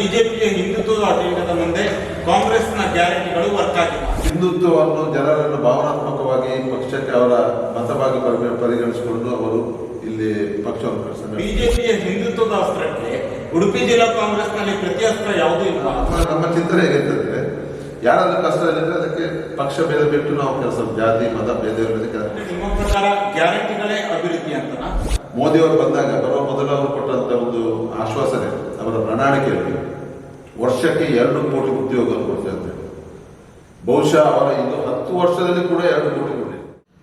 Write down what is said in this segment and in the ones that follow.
ಬಿಜೆಪಿಯ ಹಿಂದುತ್ವದ ಆಡಳಿತದ ಮುಂದೆ ಕಾಂಗ್ರೆಸ್ನ ಗ್ಯಾರಂಟಿಗಳು ವರ್ಕ್ ಆಗಿಲ್ಲ ಹಿಂದುತ್ವವನ್ನು ಜನರನ್ನು ಭಾವನಾತ್ಮಕವಾಗಿ ಪಕ್ಷಕ್ಕೆ ಅವರ ಮತವಾಗಿ ಪರಿ- ಪರಿಗಣಿಸಿಕೊಂಡು ಅವರು ಇಲ್ಲಿ ಪಕ್ಷವನ್ನು ಕಳಿಸ್ತಾರೆ ಬಿಜೆಪಿಯ ಹಿಂದುತ್ವದ ಅಸ್ತ್ರಕ್ಕೆ ಉಡುಪಿ ಜಿಲ್ಲಾ ಕಾಂಗ್ರೆಸ್ನಲ್ಲಿ ಪ್ರತಿ ಅಸ್ತ್ರ ಯಾವುದೂ ಇಲ್ಲ. ನಮ್ಮ- ನಮ್ಮ ಚಿಂತನೆ ಹೇಗಿರ್ತದೆ ಯಾರಾದ್ರೂ ಕಷ್ಟದಲ್ಲಿದ್ರೆ ಅದಕ್ಕೆ ಪಕ್ಷ ಭೇದ ಬಿಟ್ಟು ನಾವು ಕೆಲಸ ಜಾತಿ ಮತ ಭೇದ ನಿಮ್ಮ ಪ್ರಕಾರ ಗ್ಯಾರಂಟಿಗಳೇ ಅಭಿವೃದ್ಧಿ ಮೋದಿ ಮೋದಿಯವರು ಬಂದಾಗ ಬರುವ ಮೊದಲು ಅವರು ಕೊಟ್ಟಂತ ಒಂದು ಆಶ್ವಾಸನೆ ಅವರ ಪ್ರಣಾಳಿಕೆಯಲ್ಲಿ. ವರ್ಷಕ್ಕೆ ಎರಡು ಕೋಟಿ ಉದ್ಯೋಗ ಕೊಡ್ತಾ ಇದ್ದಾರೆ. ಬಹುಶಃ ಅವರ ಇದು ಹತ್ತು ವರ್ಷದಲ್ಲಿ ಕೂಡ ಎರಡು ಕೋಟಿ ಕೊಡಿ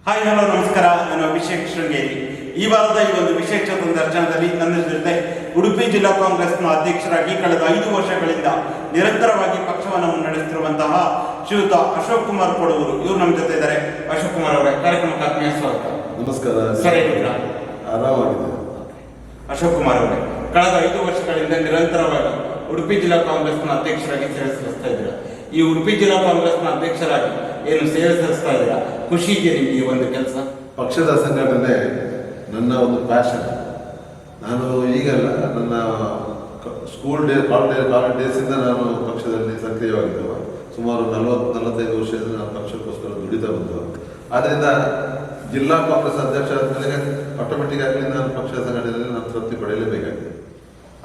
ಹಾಯ್ ಹಲೋ ನಮಸ್ಕಾರ. ನಾನು ಅಭಿಷೇಕ್ ಶೃಂಗೇರಿ. ಈ ವಾರದ ಈ ಒಂದು ವಿಶೇಷ ಸಂದರ್ಶನದಲ್ಲಿ ನನ್ನ ಜೊತೆ ಉಡುಪಿ ಜಿಲ್ಲಾ ಕಾಂಗ್ರೆಸ್ನ ಅಧ್ಯಕ್ಷರಾಗಿ ಕಳೆದ ಐದು ವರ್ಷಗಳಿಂದ ನಿರಂತರವಾಗಿ ಪಕ್ಷವನ್ನು ಮುನ್ನಡೆಸುತ್ತಿರುವಂತಹ ಶ್ರೀಯುತ ಅಶೋಕ್ ಕುಮಾರ್ ಕೊಡವರು ಇವರು ನಮ್ಮ ಜೊತೆ ಇದ್ದಾರೆ. ಅಶೋಕ್ ಕುಮಾರ್ ಅವರ ಕಾರ್ಯಕ್ರಮಕ್ಕೆ ಆತ್ಮೀಯ ಸ್ವಾಗತ. ನಮಸ್ಕಾರ. ಸರಿ? ಆರಾಮಾಗಿದೆ ಅಶೋಕ್ ಕುಮಾರ್ ಅವರೇ ಕಳೆದ ಐದು ವರ್ಷಗಳಿಂದ ನಿರಂತರವಾಗಿ ಉಡುಪಿ ಜಿಲ್ಲಾ ಕಾಂಗ್ರೆಸ್ನ ಅಧ್ಯಕ್ಷರಾಗಿ ಸೇವೆ ಸಲ್ಲಿಸ್ತಾ ಇದ್ದೀರಾ? ಈ ಉಡುಪಿ ಜಿಲ್ಲಾ ಕಾಂಗ್ರೆಸ್ನ ಅಧ್ಯಕ್ಷರಾಗಿ ಏನು ಸೇವೆ ಸಲ್ಲಿಸ್ತಾ ಇದ್ದೀರಾ? ಖುಷಿ ಇದೆಯಾ ನಿಮಗೆ ಈ ಒಂದು ಕೆಲಸ? ಪಕ್ಷದ ಸಂಘಟನೆ ನನ್ನ ಒಂದು ಪ್ಯಾಷನ್ ನಾನು ಈಗಲ್ಲ ನನ್ನ ಸ್ಕೂಲ್ ಡೇ ಕಾಲೇಜ್ ಕಾಲೇಜ್ ಡೇಸಿಂದ ನಾನು ಪಕ್ಷದಲ್ಲಿ ಸಕ್ರಿಯವಾಗಿದ್ದವ. ಸುಮಾರು ನಲವತ್ತು ನಲವತ್ತೈದು ವರ್ಷದಿಂದ ನಾನು ಪಕ್ಷಕ್ಕೋಸ್ಕರ ದುಡಿತಾ ಬಂದವ. ಆದ್ದರಿಂದ ಜಿಲ್ಲಾ ಕಾಂಗ್ರೆಸ್ ಅಧ್ಯಕ್ಷ ಆದಮೇಲೆ ಆಟೋಮೆಟಿಕ್ ಆಗಿ ನಾನು ಪಕ್ಷದ ಸಂಘಟನೆಯಲ್ಲಿ ನಾನು ತೃಪ್ತಿ ಪಡೆಯಲೇಬೇಕಾಗಿದೆ.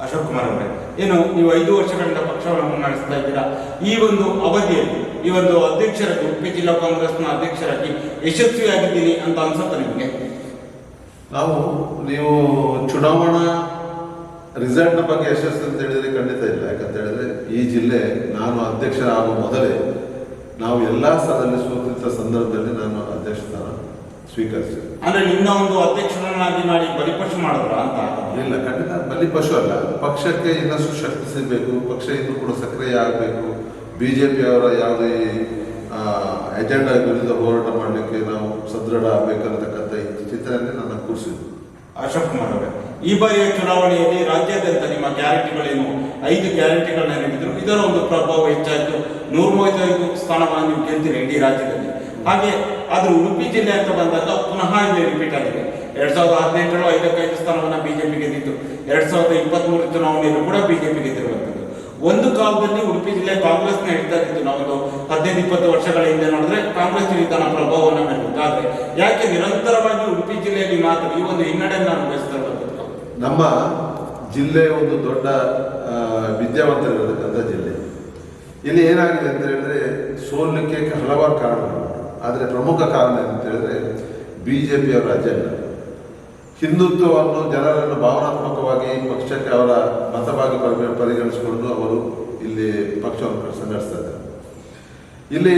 ಅಶೋಕ್ ಕುಮಾರ್ ಅವರೇ ಏನು, ನೀವು ಐದು ವರ್ಷಗಳಿಂದ ಪಕ್ಷವನ್ನು ನಡೆಸ್ತಾ ಇದ್ದೀರಾ? ಈ ಒಂದು ಅವಧಿಯಲ್ಲಿ, ಈ ಒಂದು ಅಧ್ಯಕ್ಷರಾಗಿ ಉಡುಪಿ ಜಿಲ್ಲಾ ಕಾಂಗ್ರೆಸ್ನ ಅಧ್ಯಕ್ಷರಾಗಿ ಯಶಸ್ವಿಯಾಗಿದ್ದೀನಿ ಅಂತ ಅನ್ಸುತ್ತೆ ನಿಮಗೆ? ನಾವು, ನೀವು ಚುನಾವಣಾ ರಿಸಲ್ಟ್ ಬಗ್ಗೆ ಯಶಸ್ಸು ಅಂತ ಹೇಳಿದ್ರೆ ಖಂಡಿತ ಇಲ್ಲ. ಯಾಕಂತ ಹೇಳಿದ್ರೆ, ಈ ಜಿಲ್ಲೆ ನಾನು ಅಧ್ಯಕ್ಷರಾಗುವ ಮೊದಲೇ ನಾವು ಎಲ್ಲ ಸ್ಥಳದಲ್ಲಿ ಸೋತಿದ್ದ ಸಂದರ್ಭದಲ್ಲಿ ನಾನು ಅಧ್ಯಕ್ಷ ಸ್ಥಾನ ಸ್ವೀಕರಿಸಿದೆ. ಅಂದ್ರೆ ನಿನ್ನ ಒಂದು ಅಧ್ಯಕ್ಷರನ್ನಾಗಿ ಮಾಡಿ ಬಲಿಪಶು ಮಾಡಿದ್ರ ಅಂತ ಇಲ್ಲ ಖಂಡಿತ ಬಲಿಪಶು ಅಲ್ಲ. ಪಕ್ಷಕ್ಕೆ ಇನ್ನಷ್ಟು ಶಕ್ತಿ ಸಿಗಬೇಕು ಪಕ್ಷ ಇನ್ನೂ ಕೂಡ ಸಕ್ರಿಯ ಆಗಬೇಕು. ಬಿಜೆಪಿ ಅವರ ಯಾವುದೇ ಎಜೆಂಡಾ ವಿರುದ್ಧ ಹೋರಾಟ ಮಾಡಲಿಕ್ಕೆ ನಾವು ಸದೃಢ ಆಗಬೇಕನ್ನತಕ್ಕಂಥ ಈ ಚಿಂತನೆಯಲ್ಲಿ ನನ್ನ ಕೂರಿಸಿದ್ದು. ಅಶೋಕ್ ಕುಮಾರ್ ಅವರೇ ಈ ಬಾರಿಯ ಚುನಾವಣೆಯಲ್ಲಿ ರಾಜ್ಯಾದ್ಯಂತ ನಿಮ್ಮ ಗ್ಯಾರಂಟಿಗಳೇನು? ಐದು ಗ್ಯಾರಂಟಿಗಳನ್ನ ನೀಡಿದ್ರು. ಇದರ ಒಂದು ಪ್ರಭಾವ ಹೆಚ್ಚಾಯಿತು. ನೂರ ಮೂವತ್ತೈದು ಸ್ಥಾನಗಳನ್ನು ನೀವು ಗೆಲ್ತೀರಿ ಇಡೀ ರಾಜ್ಯದಲ್ಲಿ. ಹಾಗೆ ಆದ್ರೆ ಉಡುಪಿ ಜಿಲ್ಲೆ ಅಂತ ಬಂದಾಗ ಪುನಃ ಇಲ್ಲಿ ರಿಪೀಟ್ ಆಗಿದೆ. ಎರಡ್ ಸಾವಿರದ ಹದಿನೆಂಟರಲ್ಲಿ ಐದಕ್ಕೈದು ಸ್ಥಾನವನ್ನ ಬಿಜೆಪಿ ಗೆದ್ದಿತ್ತು. ಎರಡ್ ಸಾವಿರದ ಇಪ್ಪತ್ತ್ ಮೂರು ಚುನಾವಣೆಯಲ್ಲೂ ಕೂಡ ಬಿಜೆಪಿ ಗೆದ್ದಿರುವಂತದ್ದು ಒಂದು ಕಾಲದಲ್ಲಿ ಉಡುಪಿ ಜಿಲ್ಲೆ ಕಾಂಗ್ರೆಸ್ನ ಹಿಡಿತಾ ಇತ್ತು. ನಾವೊಂದು ಹದಿನೈದು, ಇಪ್ಪತ್ತು ವರ್ಷಗಳ ಹಿಂದೆ ನೋಡಿದ್ರೆ ಕಾಂಗ್ರೆಸ್ ತನ್ನ ಪ್ರಭಾವವನ್ನು ಆದ್ರೆ ಯಾಕೆ ನಿರಂತರವಾಗಿ ಉಡುಪಿ ಜಿಲ್ಲೆಯಲ್ಲಿ ಮಾತ್ರ ಈ ಒಂದು ಹಿನ್ನಡೆಯನ್ನು ಅನುಭವಿಸ್ತಾ ನಮ್ಮ ಜಿಲ್ಲೆ ಒಂದು ದೊಡ್ಡ ವಿದ್ಯಾವಂತರಿರತಕ್ಕಂಥ ಜಿಲ್ಲೆ. ಇಲ್ಲಿ ಏನಾಗಿದೆ ಅಂತ ಹೇಳಿದ್ರೆ ಸೋಲಿಕ್ಕೆ ಹಲವಾರು ಕಾರಣಗಳು. ಆದರೆ ಪ್ರಮುಖ ಕಾರಣ ಅಂತ ಹೇಳಿದ್ರೆ ಬಿ ಜೆ ಪಿಯವರ ಅಜೆಂಡ ಹಿಂದುತ್ವವನ್ನು ಜನರನ್ನು ಭಾವನಾತ್ಮಕವಾಗಿ ಪಕ್ಷಕ್ಕೆ ಅವರ ಮತವಾಗಿ ಪರಿ- ಪರಿಗಣಿಸಿಕೊಂಡು ಅವರು ಇಲ್ಲಿ ಪಕ್ಷವನ್ನು ಸಂಘಟಿಸ್ತಾರೆ ಇಲ್ಲಿ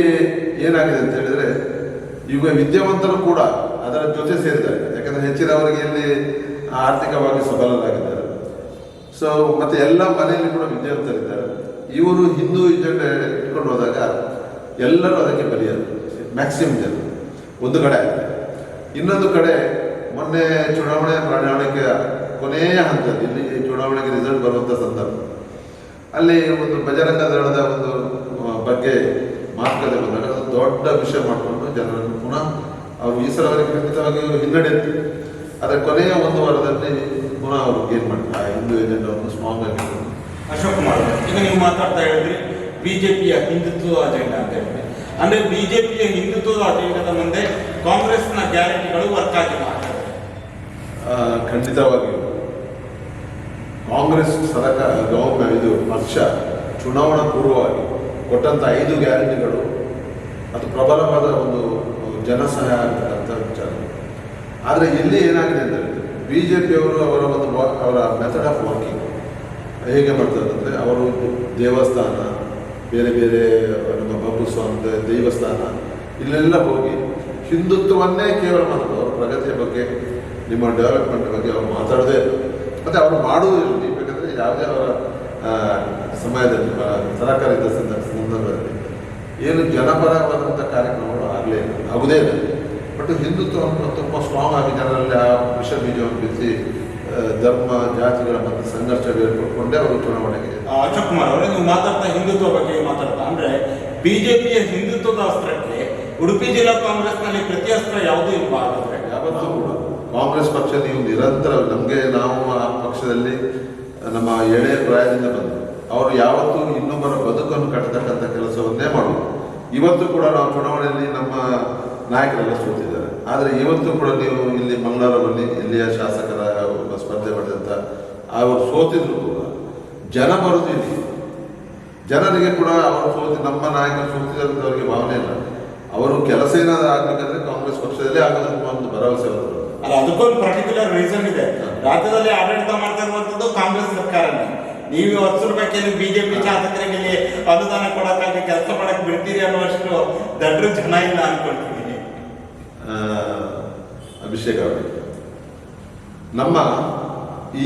ಏನಾಗಿದೆ ಅಂತ ಹೇಳಿದ್ರೆ ಈಗ ವಿದ್ಯಾವಂತರು ಕೂಡ ಅದರ ಜೊತೆ ಸೇರಿದ್ದಾರೆ. ಯಾಕಂದ್ರೆ ಹೆಚ್ಚಿನವರಿಗೆ ಇಲ್ಲಿ ಆರ್ಥಿಕವಾಗಿ ಸಬಲರಾಗಿದ್ದಾರೆ. ಸೊ ಮತ್ತೆ ಎಲ್ಲ ಮನೆಯಲ್ಲಿ ಕೂಡ ವಿದ್ಯಾವಂತರಿದ್ದಾರೆ. ಇವರು ಹಿಂದೂ ಇಟ್ಕೊಂಡು ಹೋದಾಗ ಎಲ್ಲರೂ ಅದಕ್ಕೆ ಬಲಿಯರು ಮ್ಯಾಕ್ಸಿಮಮ್ ಜನ. ಒಂದು ಕಡೆ. ಇನ್ನೊಂದು ಕಡೆ ಮೊನ್ನೆ ಚುನಾವಣೆ ಪ್ರಣಾಳಿಕೆಯ ಕೊನೆಯ ಹಂತದಲ್ಲಿ ಇಲ್ಲಿ ಚುನಾವಣೆಗೆ ರಿಸಲ್ಟ್ ಬರುವಂಥ ಸಂದರ್ಭ. ಅಲ್ಲಿ ಒಂದು ಬಜರಂಗ ದಳದ ಒಂದು ಬಗ್ಗೆ ಮಾತುಕತೆ ಬಂದಾಗ ಅದು ದೊಡ್ಡ ವಿಷಯ ಮಾಡಿಕೊಂಡು ಜನರನ್ನು ಪುನಃ ಅವರು ಈ ಸಲ ಅವರಿಗೆ ಖಂಡಿತವಾಗಿ ಹಿನ್ನಡೆ ಅದರ ಕೊನೆಯ ಒಂದು ವಾರದಲ್ಲಿ ಪುನಃ ಅವರು ಗೇನ್ ಮಾಡ್ತಾರೆ? ಹಿಂದೂ ಒಂದು ಸ್ಟ್ರಾಂಗ್ ಆಗಿ ಅಶೋಕ್ ಕುಮಾರ್, ಈಗ ನೀವು ಮಾತಾಡ್ತಾ ಹೇಳಿದ್ರಿ, ಬಿಜೆಪಿಯ ಹಿಂದುತ್ವ ಅಜೆಂಡಾ ಅಂತ ಹೇಳಿದ್ರೆ. ಅಂದ್ರೆ ಬಿಜೆಪಿಯ ಹಿಂದುತ್ವದ ಆಡಳಿತದ ಮುಂದೆ ಕಾಂಗ್ರೆಸ್ನ ಗ್ಯಾರಂಟಿಗಳು ವರ್ಕ್ ಆಗಿಲ್ಲ ಖಂಡಿತವಾಗಿಯೂ ಕಾಂಗ್ರೆಸ್ ಸರ್ಕಾರ ಇದು ಪಕ್ಷ ಚುನಾವಣಾ ಪೂರ್ವವಾಗಿ ಕೊಟ್ಟಂತ ಐದು ಗ್ಯಾರಂಟಿಗಳು, ಅದು ಪ್ರಬಲವಾದ ಒಂದು ಜನಸಹಾಯ ಆಗ್ತಕ್ಕಂಥ ವಿಚಾರ. ಆದರೆ ಇಲ್ಲಿ ಏನಾಗಿದೆ ಅಂದರೆ ಬಿ ಜೆ ಪಿಯವರು ಅವರ ಒಂದು ಅವರ ಮೆಥಡ್ ಆಫ್ ವರ್ಕಿಂಗ್ ಹೇಗೆ ಮಾಡ್ತಾರೆ ಅಂದರೆ, ಅವರು ದೇವಸ್ಥಾನ ಬೇರೆ ಬೇರೆ ನಮ್ಮ ಬಾಬು ಸ್ವಾಮಿ ದೇವಸ್ಥಾನ ಇಲ್ಲೆಲ್ಲ ಹೋಗಿ ಹಿಂದುತ್ವವನ್ನೇ ಕೇವಲ ಮಾಡೋದು ಅವ್ರ ಪ್ರಗತಿಯ ಬಗ್ಗೆ ನಿಮ್ಮ ಡೆವಲಪ್ಮೆಂಟ್ ಬಗ್ಗೆ ಅವ್ರು ಮಾತಾಡದೇ. ಮತ್ತೆ ಅವರು ಮಾಡುವುದಿಲ್ಲ ಬೇಕಂದ್ರೆ ಯಾವುದೇ ಅವರ ಸಮಯದಲ್ಲಿ ಸರಕಾರಿ ಸಂದರ್ಭದಲ್ಲಿ ಏನು ಜನಪರವಾದಂಥ ಕಾರ್ಯಕ್ರಮಗಳು ಆಗಲೇ ಆಗುದೇ ಇಲ್ಲ ಬಟ್ ಹಿಂದುತ್ವವನ್ನು ತುಂಬ ಸ್ಟ್ರಾಂಗ್ ಆಗಿ ಜನರಲ್ಲಿ ಆ ವಿಷ ಬೀಜವನ್ನು ಆ, ಧರ್ಮ ಜಾತಿಗಳ ಮತ್ತು ಸಂಘರ್ಷ ಬೇರ್ಪಡ್ಕೊಂಡೇ ಅವರು ಚುನಾವಣೆಗೆ ಅಶೋಕ್ ಕುಮಾರ್ ಅವರೇ ನೀವು ಮಾತಾಡ್ತಾ ಹಿಂದುತ್ವ ಬಗ್ಗೆ ಮಾತಾಡ್ತಾ ಅಂದ್ರೆ ಬಿಜೆಪಿಯ ಹಿಂದುತ್ವದ ಅಸ್ತ್ರಕ್ಕೆ ಉಡುಪಿ ಜಿಲ್ಲಾ ಕಾಂಗ್ರೆಸ್ನಲ್ಲಿ ಪ್ರತಿ ಅಸ್ತ್ರ ಯಾವುದೂ ಇಲ್ಲ ಯಾವತ್ತೂ ಕೂಡ. ಕಾಂಗ್ರೆಸ್ ಪಕ್ಷ ನೀವು ನಿರಂತರ ನಮಗೆ ನಾವು ಆ ಪಕ್ಷದಲ್ಲಿ ನಮ್ಮ ಎಳೆ ಪ್ರಾಯದಿಂದ ಬಂದರು ಅವರು ಯಾವತ್ತೂ ಇನ್ನೊಬ್ಬರ ಬದುಕನ್ನು ಕಟ್ಟತಕ್ಕಂಥ ಕೆಲಸವನ್ನೇ ಮಾಡುವುದು ಇವತ್ತು ಕೂಡ ನಾವು ಚುನಾವಣೆಯಲ್ಲಿ ನಮ್ಮ ನಾಯಕರೆಲ್ಲ ಸೋತಿದ್ದಾರೆ. ಆದರೆ ಇವತ್ತು ಕೂಡ ನೀವು ಇಲ್ಲಿ ಮಂಗಳೂರಲ್ಲಿ ಇಲ್ಲಿಯ ಶಾಸಕರ ಸ್ಪರ್ಧೆ ಮಾಡಿದಂಥ ಅವರು ಸೋತಿದ್ರು ಕೂಡ. ಜನ ಬರುವುದು ಜನರಿಗೆ ಕೂಡ ಅವರು ಸೋತಿ ನಮ್ಮ ನಾಯಕರು ಸೋತಿದ್ದಾರೆ ಅವರಿಗೆ ಭಾವನೆ ಇಲ್ಲ. ಅವರು ಕೆಲಸ ಏನಾದರೂ ಆಗ್ಬೇಕಂದ್ರೆ ಕಾಂಗ್ರೆಸ್ ಪಕ್ಷದಲ್ಲಿ ಆಗೋದಕ್ಕೆ ಒಂದು ಭರವಸೆ ಅವರು ಅಲ್ಲ ಅದಕ್ಕೊಂದು ಪರ್ಟಿಕ್ಯುಲರ್ ರೀಸನ್ ಇದೆ. ರಾಜ್ಯದಲ್ಲಿ ಆಡಳಿತ ಮಾಡ್ತಾ ಇರುವಂತದ್ದು ಕಾಂಗ್ರೆಸ್ ಸರ್ಕಾರನೇ. ನೀವು ಹತ್ತು ರೂಪಾಯಿ ಬಿಜೆಪಿ ಶಾಸಕರಿಗೆ ಇಲ್ಲಿ ಅನುದಾನ ಕೊಡಕ್ಕಾಗಿ ಕೆಲಸ ಮಾಡಕ್ ಬಿಡ್ತೀರಿ ಅನ್ನುವಷ್ಟು ದಡ್ರು ಜನ ಇಲ್ಲ ಅನ್ಕೊಳ್ತೀನಿ. ಅಭಿಷೇಕ್ ಅವರು. ನಮ್ಮ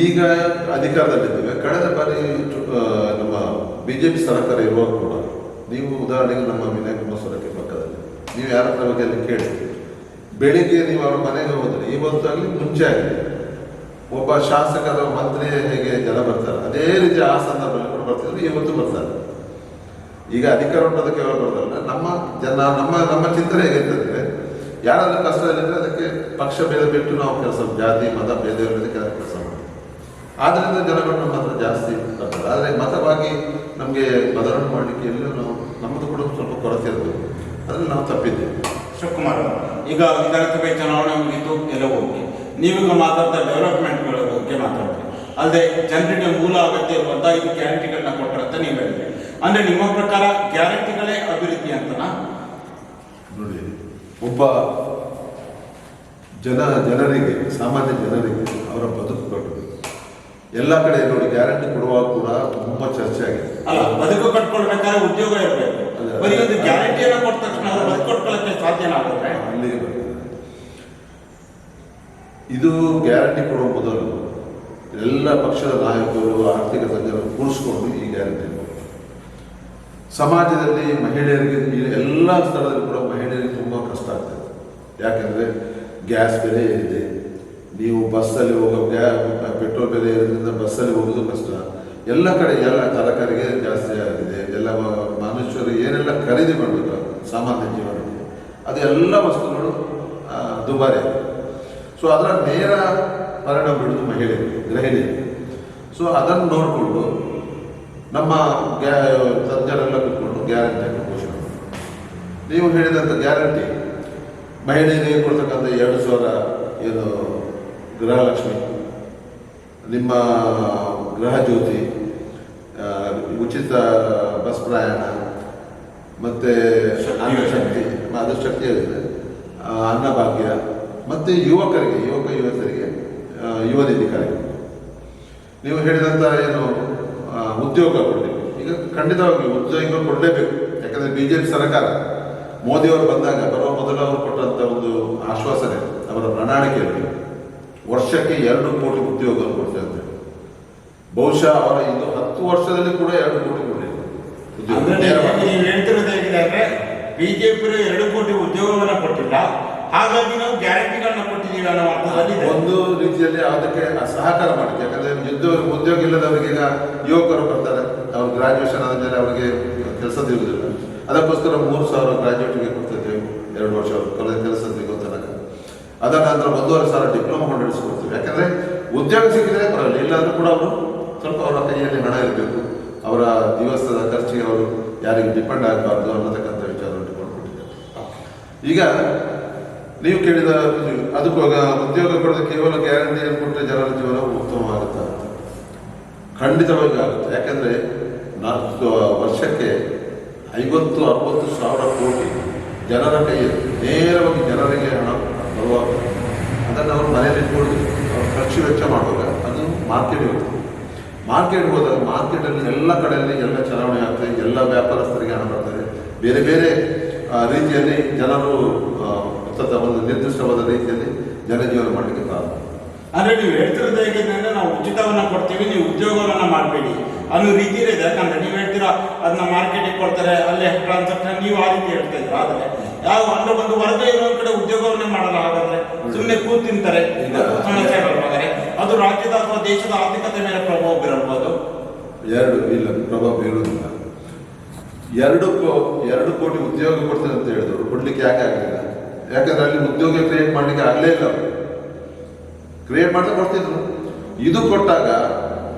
ಈಗ ಅಧಿಕಾರದಲ್ಲಿದ್ದೇವೆ ಕಳೆದ ಬಾರಿ ನಮ್ಮ ಬಿಜೆಪಿ ಸರ್ಕಾರ ಇರುವಾಗ ಕೂಡ ನೀವು ಉದಾಹರಣೆಗೆ ನಮ್ಮ ವಿನಯ ಕುಮಾರಸ್ವಾಮಿ ಪಕ್ಕದಲ್ಲಿ, ನೀವು ಯಾರ ಹತ್ರ ಬಗ್ಗೆ ಅಲ್ಲಿ ಕೇಳಿ. ಬೆಳಿಗ್ಗೆ ನೀವು ಅವ್ರ ಮನೆಗೆ ಹೋದ್ರೆ ಇವತ್ತಾಗಲಿ ಮುಂಚೆ ಆಗಲಿ, ಒಬ್ಬ ಶಾಸಕರ ಮಂತ್ರಿ ಹೇಗೆ ಜನ ಬರ್ತಾರೆ, ಅದೇ ರೀತಿ ಆ ಸಂದರ್ಭದಲ್ಲಿ ಕೂಡ ಬರ್ತಿದ್ರು, ಇವತ್ತು ಬರ್ತಾರೆ. ಈಗ ಅಧಿಕಾರ ಉಂಟದಕ್ಕೆ ಯಾವಾಗ ಬರ್ತಾರೆ ನಮ್ಮ ಜನ, ನಮ್ಮ ನಮ್ಮ ಚಿಂತನೆ ಹೇಗಿರ್ತದೆ ಯಾರಾದ್ರೂ ಕಷ್ಟದಲ್ಲಿದ್ರೆ ಅದಕ್ಕೆ ಪಕ್ಷ ಭೇದ ಬಿಟ್ಟು ನಾವು ಕೆಲಸ, ಜಾತಿ, ಮತ, ಭೇದ ಕೆಲಸ ಮಾಡ್ತೀವಿ ಆದ್ರಿಂದ ಮಾತ್ರ ಜಾಸ್ತಿ ಬರ್ತಾರೆ ಆದರೆ ಮತವಾಗಿ ನಮಗೆ ಬದಲಾವಣೆ ಮಾಡಲಿಕ್ಕೆ ಎಲ್ಲೂ ನಾವು ನಮ್ಮದು ಕೂಡ ಸ್ವಲ್ಪ ಕೊರತೆ ಇರಬೇಕು ಅದನ್ನು ನಾವು ತಪ್ಪಿದ್ದೇವೆ. ಶಿವಕುಮಾರ್ ಈಗ ವಿಧಾನಸಭೆ ಚುನಾವಣೆ ಮುಗಿತು ಎಲ್ಲ ಹೋಗಿ ನೀವೀಗ ಮಾತಾಡ್ತಾ ಡೆವಲಪ್ಮೆಂಟ್ಗಳ ಬಗ್ಗೆ ಮಾತಾಡ್ತೀವಿ ಅಲ್ಲದೆ ಜನರಿಗೆ ಮೂಲ ಅಗತ್ಯ ಇರುವಂತ ಇದು ಗ್ಯಾರಂಟಿಗಳನ್ನ ಕೊಟ್ಟರೆ ಅಂತ ನೀವು ಹೇಳಿದ್ರಿ ಅಂದ್ರೆ ನಿಮ್ಮ ಪ್ರಕಾರ ಗ್ಯಾರಂಟಿಗಳೇ ಅಭಿವೃದ್ಧಿ ಅಂತನಾ? ನೋಡಿ ಒಬ್ಬ ಜನ ಜನರಿಗೆ ಸಾಮಾನ್ಯ ಜನರಿಗೆ ಅವರ ಬದುಕು ಕಟ್ಟಬೇಕು ಎಲ್ಲ ಕಡೆ ನೋಡಿ ಗ್ಯಾರಂಟಿ ಕೊಡುವಾಗ ಕೂಡ ತುಂಬಾ ಚರ್ಚೆ ಆಗಿದೆ. ಅಲ್ಲ ಬದುಕು ಕಟ್ಕೊಳ್ಬೇಕಾದ್ರೆ ಉದ್ಯೋಗ ಇರಬೇಕು. ಅಲ್ಲ. ಬರೀ ಒಂದು ಗ್ಯಾರಂಟಿಯನ್ನು ಕೊಟ್ಟ ತಕ್ಷಣ ಬದುಕು ಕಟ್ಕೊಳ್ಳಕ್ಕೆ ಸಾಧ್ಯನ ಆಗುತ್ತೆ. ಅಲ್ಲಿಗೆ ಇದು ಗ್ಯಾರಂಟಿ ಕೊಡುವ ಮೊದಲು ಎಲ್ಲ ಪಕ್ಷದ ನಾಯಕರು ಆರ್ಥಿಕ ತಜ್ಞರು ಕೂಡಿಸ್ಕೊಂಡು ಈ ಗ್ಯಾರಂಟಿ ಸಮಾಜದಲ್ಲಿ ಮಹಿಳೆಯರಿಗೆ ಎಲ್ಲ ಸ್ಥಳದಲ್ಲಿ ಕೂಡ ಮಹಿಳೆಯರಿಗೆ ತುಂಬ ಕಷ್ಟ ಆಗ್ತದೆ. ಯಾಕೆಂದರೆ ಗ್ಯಾಸ್ ಬೆಲೆ ಏರಿದೆ ನೀವು ಬಸ್ಸಲ್ಲಿ ಹೋಗೋ ಪೆಟ್ರೋಲ್ ಬೆಲೆ ಇರೋದ್ರಿಂದ ಬಸ್ಸಲ್ಲಿ ಹೋಗೋದು ಕಷ್ಟ. ಎಲ್ಲ ಕಡೆ ಎಲ್ಲ ತರಕಾರಿಗೆ ಜಾಸ್ತಿ ಆಗಿದೆ. ಎಲ್ಲ ಮನುಷ್ಯರು ಏನೆಲ್ಲ ಖರೀದಿ ಮಾಡಬೇಕು ಸಾಮಾನ್ಯ ಜೀವನಕ್ಕೆ ಅದೆಲ್ಲ ವಸ್ತುಗಳು ದುಬಾರಿ ಸೊ ಅದರ ನೇರ ಪರಿಣಾಮ ಬೀಳುವುದು ಮಹಿಳೆ ಗೃಹಿಣಿ ಸೊ ಅದನ್ನು ನೋಡಿಕೊಂಡು ನಮ್ಮ ಗ್ಯಾ, ತಜ್ಞರೆಲ್ಲ ಕೂತ್ಕೊಂಡು ಗ್ಯಾರಂಟಿಯನ್ನು ಘೋಷಣೆ ನೀವು ಹೇಳಿದಂಥ ಗ್ಯಾರಂಟಿ ಮಹಿಳೆಯರಿಗೆ ಕೊಡ್ತಕ್ಕಂಥ ಎರಡು ಸಾವಿರ ಏನು ಗೃಹಲಕ್ಷ್ಮಿ. ನಿಮ್ಮ ಗೃಹ ಜ್ಯೋತಿ ಆ, ಉಚಿತ ಬಸ್ ಪ್ರಯಾಣ ಮತ್ತು ಶಕ್ತಿ ಅದು ಶಕ್ತಿ ಇದೆ. ಅನ್ನಭಾಗ್ಯ ಮತ್ತು ಯುವಕರಿಗೆ ಯುವಕ ಯುವತಿಯರಿಗೆ ಯುವ ನಿಧಿ ಕಾರ್ಯಕ್ರಮ. ನೀವು ಹೇಳಿದಂಥ ಏನು ಉದ್ಯೋಗ ಕೊಡಬೇಕು ಈಗ ಖಂಡಿತವಾಗಿ ಉದ್ಯೋಗ ಕೊಡಲೇಬೇಕು. ಯಾಕಂದರೆ ಬಿ ಜೆ ಪಿ ಸರ್ಕಾರ ಮೋದಿಯವರು ಬಂದಾಗ ಬರುವ ಮೊದಲು ಅವರು ಕೊಟ್ಟಂತ ಒಂದು ಆಶ್ವಾಸನೆ ಅವರ ಪ್ರಣಾಳಿಕೆಯಲ್ಲಿ. ವರ್ಷಕ್ಕೆ ಎರಡು ಕೋಟಿ ಉದ್ಯೋಗ ಕೊಡ್ತಾ ಇದ್ದಾರೆ. ಬಹುಶಃ ಅವರ ಇದು ಹತ್ತು ವರ್ಷದಲ್ಲಿ ಕೂಡ ಎರಡು ಕೋಟಿ ಅಂದ್ರೆ ಬಿಜೆಪಿ ಎರಡು ಕೋಟಿ ಉದ್ಯೋಗವನ್ನು ಕೊಟ್ಟಿಲ್ಲ. ಹಾಗಾಗಿ ನಾವು ಗ್ಯಾರಂಟಿಗಳನ್ನ ಕೊಟ್ಟಿದ್ದೀವಿ ಅನ್ನೋ ಅರ್ಥದಲ್ಲಿ. ಒಂದು ರೀತಿಯಲ್ಲಿ ಅದಕ್ಕೆ ಸಹಕಾರ ಮಾಡುತ್ತೆ ಯಾಕಂದ್ರೆ ಉದ್ಯೋಗ ಉದ್ಯೋಗ ಇಲ್ಲದವರಿಗೆ ಈಗ ಯುವಕರು ಬರ್ತಾರೆ. ಅವ್ರು ಗ್ರಾಜುಯೇಷನ್ ಆದಮೇಲೆ ಅವರಿಗೆ ಕೆಲಸ ಸಿಗುವುದಿಲ್ಲ ಅದಕ್ಕೋಸ್ಕರ ಮೂರು ಸಾವಿರ ಗ್ರಾಜುಯೇಟ್ಗೆ ಕೊಡ್ತಿದ್ದೇವೆ ಎರಡು ವರ್ಷ ಅವ್ರು ಕಲೆ ಕೆಲಸ ಸಿಗೋ ತನಕ ಅದರ ನಂತರ ಒಂದೂವರೆ ಸಾವಿರ ಡಿಪ್ಲೊಮಾ ನಡೆಸ್ಕೊಡ್ತೀವಿ ಯಾಕಂದರೆ ಉದ್ಯೋಗ ಸಿಕ್ಕಿದ್ರೆ ಬರಲ್ಲ. ಇಲ್ಲಾಂದ್ರೂ ಕೂಡ ಅವರು ಸ್ವಲ್ಪ ಅವರ ಕೈಯಲ್ಲಿ ಹಣ ಇರಬೇಕು. ಅವರ ದಿವಸದ ಖರ್ಚಿಗೆ ಅವರು ಯಾರಿಗೆ ಡಿಪೆಂಡ್ ಆಗಬಾರ್ದು ಅನ್ನತಕ್ಕಂಥ ವಿಚಾರ ಕೊಟ್ಟಿದ್ದಾರೆ ಈಗ ನೀವು ಕೇಳಿದ ಅದಕ್ಕೋಗ ಉದ್ಯೋಗ ಕೊಡೋದು ಕೇವಲ ಗ್ಯಾರಂಟಿಯನ್ನು ಕೊಟ್ಟರೆ ಜನರ ಜೀವನ ಉತ್ತಮವಾಗುತ್ತಾ ಖಂಡಿತವಾಗಿ ಆಗುತ್ತೆ. ಯಾಕಂದರೆ ನಾಲ್ಕು ವರ್ಷಕ್ಕೆ ಐವತ್ತು, ಅರವತ್ತು ಸಾವಿರ ಕೋಟಿ ಜನರ ಕೈಯಲ್ಲಿ, ನೇರವಾಗಿ ಜನರಿಗೆ ಹಣ ಬರುವಾಗ ಅದನ್ನು ಅವರು ಮನೆಯಲ್ಲಿ ಇಟ್ಕೊಂಡು ಅವ್ರು ಖರ್ಚು ವೆಚ್ಚ ಮಾಡುವಾಗ ಅದು ಮಾರ್ಕೆಟ್ ಇರುತ್ತೆ. ಮಾರ್ಕೆಟ್ ಹೋದಾಗ ಮಾರ್ಕೆಟಲ್ಲಿ ಎಲ್ಲ ಕಡೆಯಲ್ಲಿ ಎಲ್ಲ ಚಲಾವಣೆ ಆಗ್ತದೆ ಎಲ್ಲ ವ್ಯಾಪಾರಸ್ಥರಿಗೆ ಹಣ ಬರ್ತದೆ ಬೇರೆ ಬೇರೆ ರೀತಿಯಲ್ಲಿ ಜನರು ಒಂದು ನಿರ್ದಿಷ್ಟವಾದ ರೀತಿಯಲ್ಲಿ ಜನಜೀವನ ಮಾಡಲಿಕ್ಕೆ ಪ್ರಾರಂಭ. ಅಂದ್ರೆ ನೀವು ಹೇಳ್ತಿರೋದು ಹೇಗೆ ಅಂದ್ರೆ ನಾವು ಉಚಿತವನ್ನ ಕೊಡ್ತೀವಿ, ನೀವು ಉದ್ಯೋಗವನ್ನ ಮಾಡಬೇಡಿ. ಅನ್ನೋ ರೀತಿ ಇದೆ. ಯಾಕಂದ್ರೆ ನೀವು ಹೇಳ್ತೀರಾ ಅದನ್ನ ಮಾರ್ಕೆಟಿಗೆ ಕೊಡ್ತಾರೆ, ಅಲ್ಲೇ ಟ್ರಾನ್ಸಾಕ್ಷನ್ ನೀವು ಆ ರೀತಿ ಹೇಳ್ತಾ ಇದ್ರ ಆದ್ರೆ ಯಾವ ಅಂದ್ರೆ ಒಂದು ವರ್ಗ ಇರೋ ಕಡೆ ಉದ್ಯೋಗವನ್ನೇ ಮಾಡಲ್ಲ ಹಾಗಾದ್ರೆ ಸುಮ್ಮನೆ ಕೂತ್ ತಿಂತಾರೆ ಅದು ರಾಜ್ಯದ ಅಥವಾ ದೇಶದ ಆರ್ಥಿಕತೆ ಮೇಲೆ ಪ್ರಭಾವ ಬೀರಬಹುದು ಎರಡು ಇಲ್ಲ ಪ್ರಭಾವ ಬೀರುವುದಿಲ್ಲ. ಎರಡು ಕೋ- ಎರಡು ಕೋಟಿ ಉದ್ಯೋಗ ಕೊಡ್ತೇನೆ ಅಂತ ಹೇಳಿದ್ರು. ಕೊಡ್ಲಿಕ್ಕೆ ಯಾಕೆ ಆಗಲಿಲ್ಲ? ಯಾಕಂದ್ರೆ ಅಲ್ಲಿ ಉದ್ಯೋಗ ಕ್ರಿಯೇಟ್ ಮಾಡ್ಲಿಕ್ಕೆ ಆಗಲೇ ಇಲ್ಲ. ಕ್ರಿಯೇಟ್ ಮಾಡ್ತಾ ಕೊಡ್ತಿದ್ರು. ಇದು ಕೊಟ್ಟಾಗ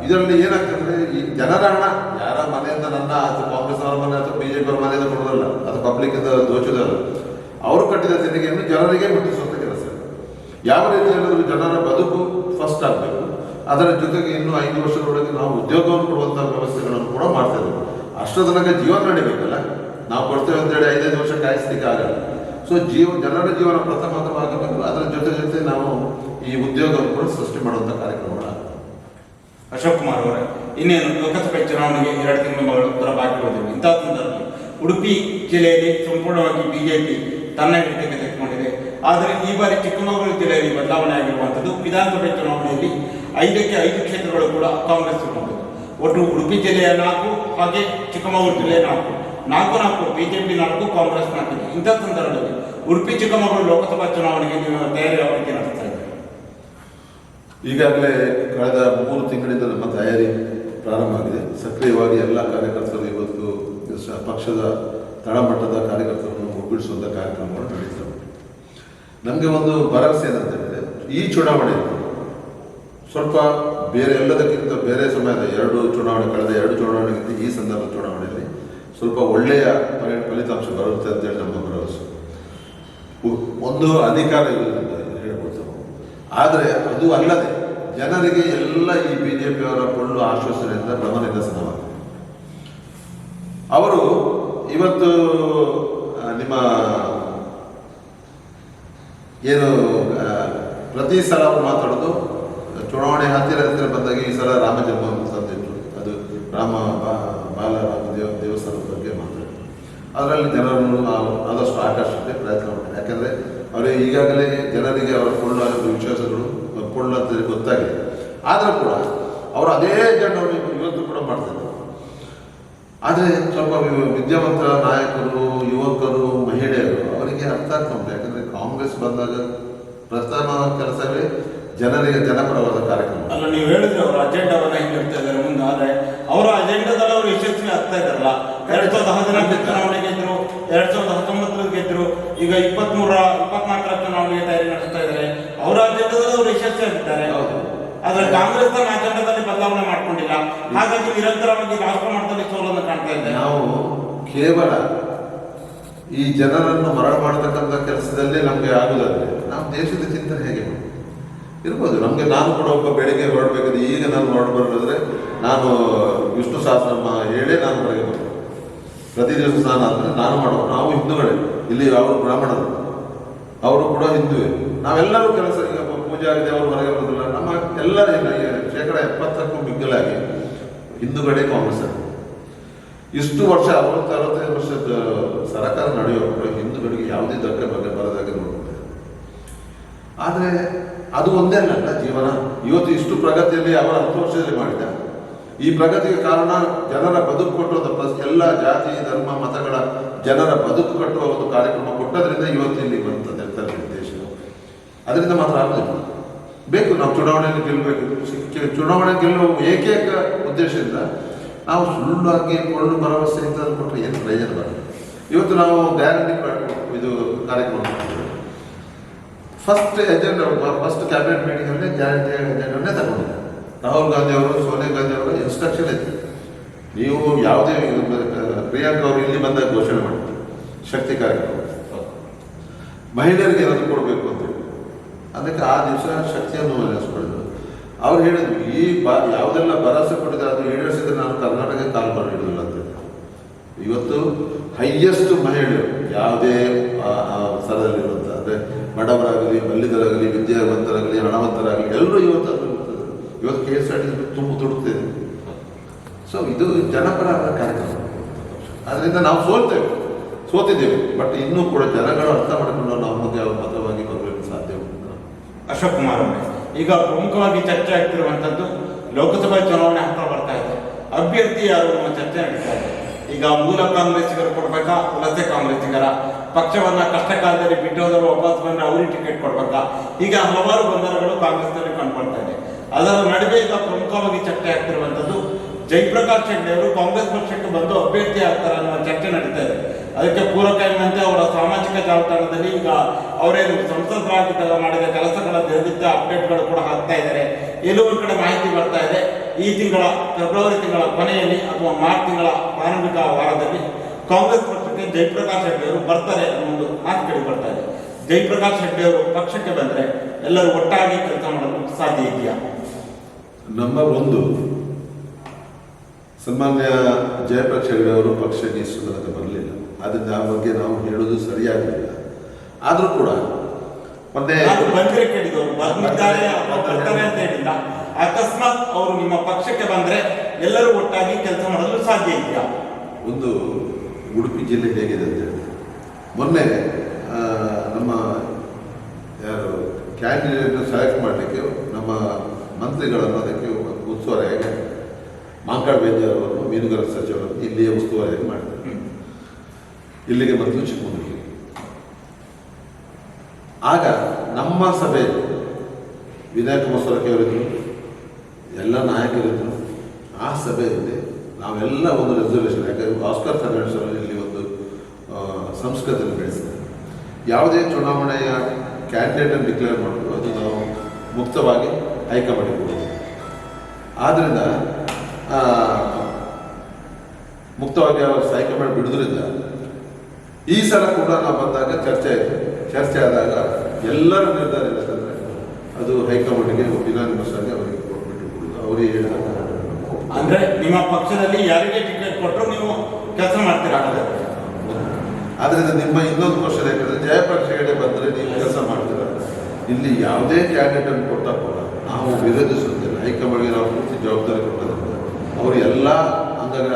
ಇದರಲ್ಲಿ ಏನಾಗ್ತದೆ ಈ ಜನರ ಹಣ ಯಾರ ಮನೆಯಿಂದ ನನ್ನ ಅಥವಾ ಕಾಂಗ್ರೆಸ್ ಅವರ ಮನೆ ಅಥವಾ ಬಿಜೆಪಿ ಅವರ ಮನೆಯಿಂದ ಕೊಡೋದಲ್ಲ, ಅದು ಪಬ್ಲಿಕ್ ದೋಚೋದಲ್ಲ, ಅವರು ಕಟ್ಟಿದ ತೆರಿಗೆಯನ್ನು ಜನರಿಗೆ ಮುಟ್ಟಿಸುವಂತ ಕೆಲಸ. ಯಾವ ರೀತಿ ಹೇಳಿದ್ರು ಜನರ ಬದುಕು ಫಸ್ಟ್ ಆಗಬೇಕು. ಅದರ ಜೊತೆಗೆ ಇನ್ನು ಐದು ವರ್ಷದೊಳಗೆ ನಾವು ಉದ್ಯೋಗವನ್ನು ಕೊಡುವಂತಹ ವ್ಯವಸ್ಥೆಗಳನ್ನು ಕೂಡ ಮಾಡ್ತೇವೆ ಅಷ್ಟು ತನಕ ಜೀವನ ನಡಿಬೇಕಲ್ಲ? ನಾವು ಕೊಡ್ತೇವೆ ಅಂತೇಳಿ ಐದೈದು ವರ್ಷ ಕಾಯಿಸ್ಲಿಕ್ಕೆ ಆಗಲ್ಲ. ಸೊ ಜೀವ, ಜನರ ಜೀವನ ಪ್ರಥಮತವಾಗಬೇಕು ಅದರ ಜೊತೆ ಜೊತೆ ನಾವು ಈ ಉದ್ಯೋಗವನ್ನು ಕೂಡ ಸೃಷ್ಟಿ ಮಾಡುವಂಥ ಕಾರ್ಯಕ್ರಮಗಳ ಅಶೋಕ್ ಕುಮಾರ್ ಅವರೇ, ಇನ್ನೇನು ಲೋಕಸಭೆ ಚುನಾವಣೆಗೆ ಎರಡು ತಿಂಗಳ ಉತ್ತರ ಬಾಕಿ ಉಳಿದಿವೆ ಇಂತಹ ಸಂದರ್ಭದಲ್ಲಿ ಉಡುಪಿ ಜಿಲ್ಲೆಯಲ್ಲಿ ಸಂಪೂರ್ಣವಾಗಿ ಬಿಜೆಪಿ ತನ್ನ ಹಿಡಿತಕ್ಕೆ ತೆಗೆದುಕೊಂಡಿದೆ. ಆದರೆ ಈ ಬಾರಿ ಚಿಕ್ಕಮಗಳೂರು ಜಿಲ್ಲೆಯಲ್ಲಿ ಬದಲಾವಣೆ ಆಗಿರುವಂಥದ್ದು ವಿಧಾನಸಭೆ ಚುನಾವಣೆಯಲ್ಲಿ ಐದಕ್ಕೆ ಐದು ಕ್ಷೇತ್ರಗಳು ಕೂಡ ಕಾಂಗ್ರೆಸ್ ಇರುವಂಥದ್ದು ಒಟ್ಟು ಉಡುಪಿ ಜಿಲ್ಲೆಯ ನಾಲ್ಕು, ಹಾಗೆ ಚಿಕ್ಕಮಗಳೂರು ಜಿಲ್ಲೆಯ ನಾಲ್ಕು. ನಾಲ್ಕು ನಾಲ್ಕು ಬಿಜೆಪಿ ನಾಲ್ಕು, ಕಾಂಗ್ರೆಸ್ ನಾಲ್ಕು. ಇಂಥ ಸಂದರ್ಭದಲ್ಲಿ ಉಡುಪಿ ಚಿಕ್ಕಮಗಳೂರು ಲೋಕಸಭಾ ಚುನಾವಣೆಗೆ ನೀವು ತಯಾರಿ ಯಾವ ರೀತಿ ನಡೆಸ್ತಾ ಇದ್ದೀರಿ ಈಗಾಗಲೇ ಕಳೆದ ಮೂರು ತಿಂಗಳಿಂದ ನಮ್ಮ ತಯಾರಿ ಪ್ರಾರಂಭ ಆಗಿದೆ. ಸಕ್ರಿಯವಾಗಿ ಎಲ್ಲ ಕಾರ್ಯಕರ್ತರು ಇವತ್ತು ಪಕ್ಷದ ತಳಮಟ್ಟದ ಕಾರ್ಯಕರ್ತರನ್ನು ಒಗ್ಗೂಡಿಸುವಂಥ ಕಾರ್ಯಕ್ರಮಗಳು ನಡೀತವೆ ನಮಗೆ ಒಂದು ಭರವಸೆ ಏನಂತ ಹೇಳಿದರೆ, ಈ ಚುನಾವಣೆ ಸ್ವಲ್ಪ ಬೇರೆ ಎಲ್ಲದಕ್ಕಿಂತ ಬೇರೆ ಸಮಯದ ಎರಡು ಚುನಾವಣೆ, ಕಳೆದ ಎರಡು ಚುನಾವಣೆಗಿಂತ ಈ ಸಂದರ್ಭದ ಚುನಾವಣೆಯಲ್ಲಿ ಸ್ವಲ್ಪ ಒಳ್ಳೆಯ ಫಲಿ- ಫಲಿತಾಂಶ ಬರುತ್ತೆ ಅಂತೇಳಿ ನಮ್ಮ ಭರವಸೆ. ಒಂದು ಅಧಿಕಾರ ಹೇಳ್ಬೋದು ಆದರೆ ಅದು ಅಲ್ಲದೆ ಜನರಿಗೆ ಎಲ್ಲ ಈ ಬಿ ಜೆ ಪಿಯವರ ಕೊಳ್ಳು ಆಶ್ವಾಸನೆಯಿಂದ ಭ್ರಮ ನಿರಸನವಾಗಿದೆ ಅವರು ಇವತ್ತು ನಿಮ್ಮ ಏನು ಪ್ರತಿ ಸಲ ಅವರು ಮಾತಾಡೋದು, ಚುನಾವಣೆ ಹತ್ತಿರ ಹತ್ತಿರ ಬಂದಾಗ ಈ ಸಲ ರಾಮ ತಂದಿತ್ತು ಅದು ರಾಮ ಬಾಲರಾಮ ದೇವ ದೇವಸ್ಥಾನದ ಬಗ್ಗೆ ಮಾತಾಡಿದ್ರು ಅದರಲ್ಲಿ ಜನರನ್ನು ನಾವು ಆದಷ್ಟು ಆಕರ್ಷಕ್ಕೆ ಪ್ರಯತ್ನ ಮಾಡ್ತಾರೆ. ಯಾಕಂದರೆ ಅವರು ಈಗಾಗಲೇ ಜನರಿಗೆ ಅವರ ಕೊಳ್ಳಾದ ವಿಶ್ವಾಸಗಳು ಕೊಳ್ಳ ಅಂತ ಗೊತ್ತಾಗಿದೆ. ಆದರೂ ಕೂಡ ಅವರು ಅದೇ ಜನರನ್ನು ಇವತ್ತು ಕೂಡ ಮಾಡ್ತಾರೆ. ಆದರೆ ಸ್ವಲ್ಪ ವಿದ್ಯಾವಂತ ನಾಯಕರು, ಯುವಕರು, ಮಹಿಳೆಯರು ಅವರಿಗೆ ಅರ್ಥ ಆಗ್ತಾ ಯಾಕಂದ್ರೆ ಕಾಂಗ್ರೆಸ್ ಬಂದಾಗ ಪ್ರಥಮ ಕೆಲಸವೇ ಜನರಿಗೆ ಜನಪರವಾದ ಕಾರ್ಯಕ್ರಮ. ಅಲ್ಲ, ನೀವು ಹೇಳಿದ್ರೆ ಅವರ ಅಜೆಂಡಾವನ್ನ ಹೆಂಗಿರ್ತಾ ಇದ್ದಾರೆ ಮುಂದೆ. ಆದರೆ ಅವರ ಅಜೆಂಡಾದಲ್ಲಿ ಆಗ್ತಾ ಇದ್ದಾರಲ್ಲ? ಎರಡ್ ಸಾವಿರದ ಹದಿನಾಲ್ಕು ಚುನಾವಣೆ ಗೆದ್ರು ಎರಡ್ ಸಾವಿರದ ಹತ್ತೊಂಬತ್ತರ ಗೆದ್ರು ಈಗ ಇಪ್ಪತ್ಮೂರ ಇಪ್ಪತ್ನಾಲ್ಕರ ಚುನಾವಣೆಗೆ ತಯಾರಿ ನಡೆಸ್ತಾ ಇದ್ದಾರೆ. ಅವರ ಅಜೆಂಡದಲ್ಲಿ ಅವರು ಯಶಸ್ವಿ ಆಗಿದ್ದಾರೆ. ಹೌದು. ಆದ್ರೆ ಕಾಂಗ್ರೆಸ್ ತನ್ನ ಅಜೆಂಡಾದಲ್ಲಿ ಬದಲಾವಣೆ ಮಾಡ್ಕೊಂಡಿಲ್ಲ. ಹಾಗಾಗಿ ನಿರಂತರವಾಗಿ ರಾಷ್ಟ್ರ ಮಟ್ಟದಲ್ಲಿ ಸೋಲನ್ನು ಕಾಣ್ತಾ ಇದ್ದಾರೆ ನಾವು ಕೇವಲ ಈ ಜನರನ್ನು ಮರಳು ಮಾಡತಕ್ಕಂಥ ಕೆಲಸದಲ್ಲೇ ನಮಗೆ ಆಗುದಾದ್ರೆ ನಾವು ದೇಶದ ಚಿಂತನೆ ಹೇಗೆ? ಇರ್ಬೋದು ನಮಗೆ ನಾನು ಕೂಡ ಒಬ್ಬ ಬೆಳಿಗ್ಗೆ ಹೊರಡಬೇಕಾದ್ರೆ ಈಗ ನಾನು ಹೊರಡಬಾರ್ದಾದ್ರೆ ನಾನು ವಿಷ್ಣು ಸಹಸ್ರನಾಮ ಹೇಳೇ ನಾನು ಹೊರಗೆ ಬರ್ತೇನೆ ಪ್ರತಿ ದಿವಸ ಸ್ನಾನ ನಾನು ಮಾಡೋ ನಾವು ಹಿಂದೂಗಳೇ, ಇಲ್ಲಿ ಅವರು ಬ್ರಾಹ್ಮಣರು. ಅವರು ಕೂಡ ಹಿಂದುವೆ. ನಾವೆಲ್ಲರೂ ಕೆಲಸ, ಈಗ ಪೂಜಾ ದೇವರು ಹೊರಗೆ ಬರೋದಿಲ್ಲ. ನಮ್ಮ ಎಲ್ಲ ಶೇಕಡ ಎಪ್ಪತ್ತಕ್ಕೂ ಮಿಗ್ಗಲಾಗಿ ಹಿಂದೂಗಳೇ ಕಾಂಗ್ರೆಸ್ ಇಷ್ಟು ವರ್ಷ, ಅರವತ್ತು, ಅರವತ್ತೈದು ವರ್ಷದ ಸರಕಾರ ಕೂಡ ಹಿಂದೂಗಳಿಗೆ ಯಾವುದೇ ಧಕ್ಕೆ ಬಗ್ಗೆ ಬರದಾಗೆ ನೋಡುತ್ತೆ ಆದರೆ ಅದು ಒಂದೇ ಅಲ್ಲ ಜೀವನ. ಇವತ್ತು ಇಷ್ಟು ಪ್ರಗತಿಯಲ್ಲಿ ಅವರ ಹತ್ತು ವರ್ಷದಲ್ಲಿ ಮಾಡಿದ ಈ ಪ್ರಗತಿಗೆ ಕಾರಣ ಜನರ ಬದುಕು ಕಟ್ಟುವ ಎಲ್ಲ ಜಾತಿ, ಧರ್ಮ, ಮತಗಳ ಜನರ ಬದುಕು ಕಟ್ಟುವ ಒಂದು ಕಾರ್ಯಕ್ರಮ ಕೊಟ್ಟದ್ರಿಂದ ಇವತ್ತು ಇಲ್ಲಿ ಬರ್ತದೆ ದೇಶ ಅದರಿಂದ ಮಾತ್ರ ಆಗುದಿಲ್ಲ. ಬೇಕು, ನಾವು ಚುನಾವಣೆಯಲ್ಲಿ ಗೆಲ್ಲಬೇಕು ಚುನಾವಣೆ ಗೆಲ್ಲುವ ಏಕೈಕ ಉದ್ದೇಶದಿಂದ ನಾವು ಸುಳ್ಳಾಗಿ ಕೊಳ್ಳು ಭರವಸೆ ಅಂತ ಕೊಟ್ಟರೆ ಏನು ಪ್ರಯೋಜನ ಬರಲಿ ಇವತ್ತು ನಾವು ಗ್ಯಾರಂಟಿ ಇದು ಕಾರ್ಯಕ್ರಮ ಫಸ್ಟ್ ಎಜೆಂಡ ಫಸ್ಟ್ ಕ್ಯಾಬಿನೆಟ್ ಮೀಟಿಂಗಲ್ಲೇ ಗ್ಯಾರಂಟಿ ಎಜೆಂಡನ್ನೇ ತಗೊಂಡಿದ್ದಾರೆ ರಾಹುಲ್ ಗಾಂಧಿ ಅವರು ಸೋನಿಯಾ ಗಾಂಧಿ ಅವರ ಇನ್ಸ್ಟ್ರಕ್ಷನ್ ಐತೆ ನೀವು ಯಾವುದೇ ಪ್ರಿಯಾಂಕಾ ಅವರು ಇಲ್ಲಿ ಬಂದಾಗ ಘೋಷಣೆ ಮಾಡಿದ್ರು ಶಕ್ತಿ ಕಾರ್ಯಕ್ರಮ. ಮಹಿಳೆಯರಿಗೆ ಏನಾದರೂ ಕೊಡಬೇಕು ಅಂತ ಅದಕ್ಕೆ ಆ ದಿವಸ ಶಕ್ತಿಯನ್ನು ನೆನೆಸ್ಕೊಳ್ಳೋದು ಅವ್ರು ಹೇಳಿದ್ರು, ಈ ಬಾ, ಯಾವುದೆಲ್ಲ ಭರವಸೆ ಕೊಟ್ಟಿದ್ರೆ ಅದು ಈಡೇರಿಸಿದ್ರೆ ನಾನು ಕರ್ನಾಟಕ ಕಾಲು ಹಿಡಿದಿಲ್ಲ ಅಂತ. ಇವತ್ತು ಹೈಯೆಸ್ಟ್ ಮಹಿಳೆಯರು ಯಾವುದೇ ಸ್ಥಳದಲ್ಲಿರುವಂಥ ಅಂದರೆ ಬಡವರಾಗಲಿ ಮಲ್ಲಿಗರಾಗಲಿ ವಿದ್ಯಾವಂತರಾಗಲಿ, ಹಣವಂತರಾಗಲಿ, ಎಲ್ಲರೂ ಇವತ್ತು ಇವತ್ತು ಕೆ ಎಸ್ ಆರ್ ಟಿ ತುಂಬ ತುಡುಕ್ತಿದೆ ಸೊ ಇದು ಜನಪರ ಕಾರ್ಯಕ್ರಮ. ಅದರಿಂದ ನಾವು ಸೋಲ್ತೇವೆ. ಸೋತಿದ್ದೇವೆ. ಬಟ್ ಇನ್ನೂ ಕೂಡ ಜನಗಳು ಅರ್ಥ ಮಾಡಿಕೊಂಡು ನಾವು ಮುಂದೆ ಮತವಾಗಿ ಬರಬೇಕು ಸಾಧ್ಯ ಅಶೋಕ್ ಕುಮಾರ್ ಅವರೇ, ಈಗ ಪ್ರಮುಖವಾಗಿ ಚರ್ಚೆ ಆಗ್ತಿರುವಂಥದ್ದು ಲೋಕಸಭಾ ಚುನಾವಣೆ ಹತ್ರ ಬರ್ತಾ ಇದೆ. ಅಭ್ಯರ್ಥಿ ಯಾರು ನಮ್ಮ ಚರ್ಚೆ ನಡೀತಾ ಇದೆ. ಈಗ ಮೂಲ ಕಾಂಗ್ರೆಸ್ಸಿಗರು ಕೊಡ್ಬೇಕಾ? ವಲಸೆ ಕಾಂಗ್ರೆಸ್ಸಿಗರ. ಪಕ್ಷವನ್ನ ಕಷ್ಟ ಕಾಲದಲ್ಲಿ ಬಿಟ್ಟು ಹೋದವರು ವಾಪಸ್ ಬಂದ್ರೆ ಅವ್ರಿಗೆ ಟಿಕೆಟ್ ಕೊಡ್ಬೇಕಾ? ಈಗ ಹಲವಾರು ಗೊಂದಲಗಳು ಕಾಂಗ್ರೆಸ್ನಲ್ಲಿ ಕಂಡುಬರ್ತಾ ಇದೆ. ಅದರ ನಡುವೆ ಈಗ ಪ್ರಮುಖವಾಗಿ ಚರ್ಚೆ ಆಗ್ತಿರುವಂತದ್ದು ಜಯಪ್ರಕಾಶ್ ಶೆಟ್ಟಿ ಅವರು ಕಾಂಗ್ರೆಸ್ ಪಕ್ಷಕ್ಕೆ ಬಂದು ಅಭ್ಯರ್ಥಿ ಆಗ್ತಾರೆ ಅನ್ನುವ ಚರ್ಚೆ ನಡೀತಾ ಇದೆ. ಅದಕ್ಕೆ ಪೂರಕ ಎಂಬಂತೆ ಅವರ ಸಾಮಾಜಿಕ ಜಾಲತಾಣದಲ್ಲಿ ಈಗ ಅವರೇನು ಸಂಸದರಾಗಿ ಮಾಡಿದ ಕೆಲಸಗಳ ದಿನನಿತ್ಯ ಅಪ್ಡೇಟ್ಗಳು ಕೂಡ ಹಾಕ್ತಾ ಇದ್ದಾರೆ. ಎಲ್ಲೋ ಕಡೆ ಮಾಹಿತಿ ಬರ್ತಾ ಇದೆ. ಈ ತಿಂಗಳ, ಫೆಬ್ರವರಿ ತಿಂಗಳ ಕೊನೆಯಲ್ಲಿ ಅಥವಾ ಮಾರ್ಚ್ ತಿಂಗಳ ಪ್ರಾರಂಭಿಕ ವಾರದಲ್ಲಿ ಕಾಂಗ್ರೆಸ್ ಪಕ್ಷಕ್ಕೆ ಜಯಪ್ರಕಾಶ್ ಶೆಟ್ಟಿ ಅವರು ಬರ್ತಾರೆ ಅನ್ನೋ ಒಂದು ಮಾತು ಕೇಳಿ ಬರ್ತಾ ಇದೆ. ಜಯಪ್ರಕಾಶ್ ಶೆಟ್ಟಿ ಅವರು ಪಕ್ಷಕ್ಕೆ ಬಂದರೆ ಎಲ್ಲರೂ ಒಟ್ಟಾಗಿ ಕೆಲಸ ಮಾಡಲು ಸಾಧ್ಯ ಇದೆಯಾ? ನಂಬರ್ ಒಂದು. ಸನ್ಮಾನ್ಯ ಜಯಪ್ರಕಾಶ್ ಹೆಗಡೆ ಅವರು ಪಕ್ಷಕ್ಕೆ ಇಷ್ಟು ತನಕ ಬರಲಿಲ್ಲ. ಅದರಿಂದ ಆ ಬಗ್ಗೆ ನಾವು ಹೇಳೋದು ಸರಿಯಾಗಲಿಲ್ಲ ಆದರೂ ಕೂಡ ಮತ್ತೆ ಬಂದ್ರೆ ಕೇಳಿದವರು ಬರ್ತಾರೆ ಅಂತ ಹೇಳಿಲ್ಲ. ಅಕಸ್ಮಾತ್ ಅವರು ನಿಮ್ಮ ಪಕ್ಷಕ್ಕೆ ಬಂದ್ರೆ ಎಲ್ಲರೂ ಒಟ್ಟಾಗಿ ಕೆಲಸ ಮಾಡಲು ಸಾಧ್ಯ ಇದೆಯಾ? ಒಂದು ಉಡುಪಿ ಜಿಲ್ಲೆ ಹೇಗಿದೆ ಅಂತ ಹೇಳಿ ಮೊನ್ನೆ ನಮ್ಮ ಯಾರು ಕ್ಯಾಂಡಿಡೇಟ್ ಸೆಲೆಕ್ಟ್ ಮಾಡಲಿಕ್ಕೆ ನಮ್ಮ ಮಂತ್ರಿಗಳನ್ನು ಅದಕ್ಕೆ ಉಸ್ತುವಾರಿಯಾಗಿ ಮಾಂಕಾಡ್ ಬೇಂಜರ್ ಅವರನ್ನು ಮೀನುಗಾರಿಕೆ ಸಚಿವರನ್ನು ಇಲ್ಲಿಯೇ ಉಸ್ತುವಾರಿಯಾಗಿ ಮಾಡಿದ್ದಾರೆ. ಇಲ್ಲಿಗೆ ಬಂದು ಚಿಕ್ಕಮಗಳೂರಿಗೆ. ಆಗ ನಮ್ಮ ಸಭೆ ವಿನಯ್ ಕುಮಾರ್ ಅವರಿದ್ದರು ಎಲ್ಲ ನಾಯಕರಿದ್ದರು ಆ ಸಭೆಯಲ್ಲಿ ನಾವೆಲ್ಲ ಒಂದು ರೆಸರ್ವೇಷನ್ ಯಾಕಂದರೆ ಆಸ್ಕರ್ ಅವರು ಇಲ್ಲಿ ಒಂದು ಸಂಸ್ಕೃತಿಯನ್ನು ಬೆಳೆಸಿದ್ದಾರೆ. ಯಾವುದೇ ಚುನಾವಣೆಯ ಕ್ಯಾಂಡಿಡೇಟನ್ನು ಡಿಕ್ಲೇರ್ ಮಾಡೋದು ಅದು ನಾವು ಮುಕ್ತವಾಗಿ ಹೈಕಮಾಂಡಿಗೆ ಆದ್ದರಿಂದ ಮುಕ್ತವಾಗಿ ಅವರು ಹೈಕಮಾಂಡ್ ಬಿಡೋದ್ರಿಂದ ಈ ಸಲ ಕೂಡ ನಾವು ಬಂದಾಗ ಚರ್ಚೆ ಆಯಿತು ಚರ್ಚೆ ಆದಾಗ ಎಲ್ಲರ ನಿರ್ಧಾರ ಏನಂತಂದರೆ ಅದು ಹೈಕಮಾಂಡ್ಗೆ ಯುನಾನಿಮಸ್ ಆಗಿ ಅವರಿಗೆ ಕೊಟ್ಬಿಟ್ಟು ಕೊಡೋದು ಅವರಿಗೆ ಹೇಳಿದ ಅಂದ್ರೆ ನಿಮ್ಮ ಪಕ್ಷದಲ್ಲಿ ಯಾರಿಗೆ ಟಿಕೆಟ್ ಕೊಟ್ಟರು ನೀವು ಕೆಲಸ ಮಾಡ್ತೀರಾ? ಆದ್ದರಿಂದ ಆದ್ರಿಂದ ನಿಮ್ಮ ಇನ್ನೊಂದು ಕ್ವಶನ್ ಯಾಕಂದರೆ ಜಯಪ್ರಕಾಶ್ ಹೇಳಿ ಬಂದರೆ ನೀವು ಕೆಲಸ ಮಾಡ್ತೀರ? ಇಲ್ಲಿ ಯಾವುದೇ ಕ್ಯಾಂಡಿಡೇಟ್ ಅನ್ನು ನಾವು ಹೈಕಮಾಂಡ್ಗೆ ನಾವು ಪೂರ್ತಿ ಜವಾಬ್ದಾರಿ ಕೊಟ್ಟದ್ರಿಂದ ಅವರು ಎಲ್ಲ ಅಂಗಗಳ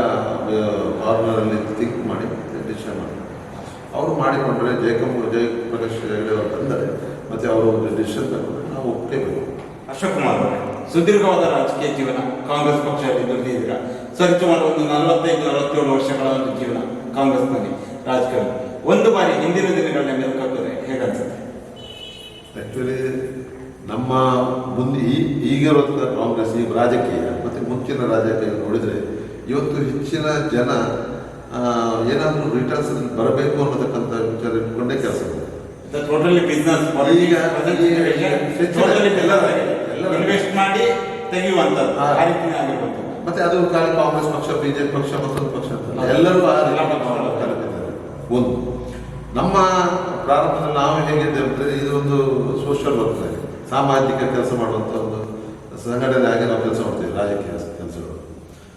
ಕಾರ್ನರಲ್ಲಿ ಥಿಂಕ್ ಮಾಡಿ ಡಿಸಿಷನ್ ಮಾಡ್ತಾರೆ ಅವರು ಮಾಡಿಕೊಂಡ್ರೆ ಜಯಕಮ್ ಜಯಪ್ರಕಾಶ್ ಹೆಗಡೆ ಅವರು ಬಂದರೆ ಮತ್ತೆ ಅವರು ಒಂದು ಡಿಸಿಷನ್ ತಗೊಂಡ್ರೆ ನಾವು ಒಪ್ಪಲೇಬೇಕು ಅಶೋಕ್ ಕುಮಾರ್ ಅವರೇ ಸುದೀರ್ಘವಾದ ರಾಜಕೀಯ ಜೀವನ ಕಾಂಗ್ರೆಸ್ ಪಕ್ಷದಲ್ಲಿ ದುಡಿದಿದ್ದೀರಾ ಸರಿಸುಮಾರು ಒಂದು ನಲವತ್ತೈದು ನಲವತ್ತೇಳು ವರ್ಷಗಳ ಒಂದು ಜೀವನ ಕಾಂಗ್ರೆಸ್ನಲ್ಲಿ ರಾಜಕಾರಣ ಒಂದು ಬಾರಿ ಹಿಂದಿನ ದಿನಗಳನ್ನ ಮೆಲುಕಾಕಿದ್ರೆ ಹೇಗನ್ಸುತ್ತೆ? ಆ್ಯಕ್ಚುಲಿ ನಮ್ಮ ಮುಂದೆ ಈಗಿರುವಂಥ ಕಾಂಗ್ರೆಸ್ ಈ ರಾಜಕೀಯ ಮತ್ತು ಮುಂಚಿನ ರಾಜಕೀಯ ನೋಡಿದರೆ ಇವತ್ತು ಹೆಚ್ಚಿನ ಜನ ಏನಾದರೂ ರಿಟರ್ನ್ಸ್ ಬರಬೇಕು ಅನ್ನತಕ್ಕಂಥ ವಿಚಾರ ಇಟ್ಕೊಂಡೇ ಕೆಲಸ ಟೋಟಲಿ ಬಿಸ್ನೆಸ್ ಈಗ- ಇನ್ವೆಸ್ಟ್ ಮಾಡಿ ತೆಗೆಯುವಂಥದ್ದು ಆ ರೀತಿ ಆಗಿರ್ಬೋದು. ಮತ್ತೆ ಅದು ಕಾಲ ಕಾಂಗ್ರೆಸ್ ಪಕ್ಷ ಬಿಜೆಪಿ ಪಕ್ಷ ಮತ್ತೊಂದು ಪಕ್ಷ ಅಂತ ಎಲ್ಲರೂ ಒಂದು. ನಮ್ಮ ಪ್ರಾರಂಭದಲ್ಲಿ ನಾವು ಹೇಗಿದ್ದೇವೆ ಅಂದರೆ ಇದು ಒಂದು ಸೋಷಿಯಲ್ ವರ್ಕ್ ಸಾಮಾಜಿಕ ಕೆಲಸ ಮಾಡುವಂಥ ಒಂದು ಸಂಘಟನೆ ಆಗಿ ನಾವು ಕೆಲಸ ಮಾಡ್ತೀವಿ ರಾಜಕೀಯ ಕೆಲಸಗಳು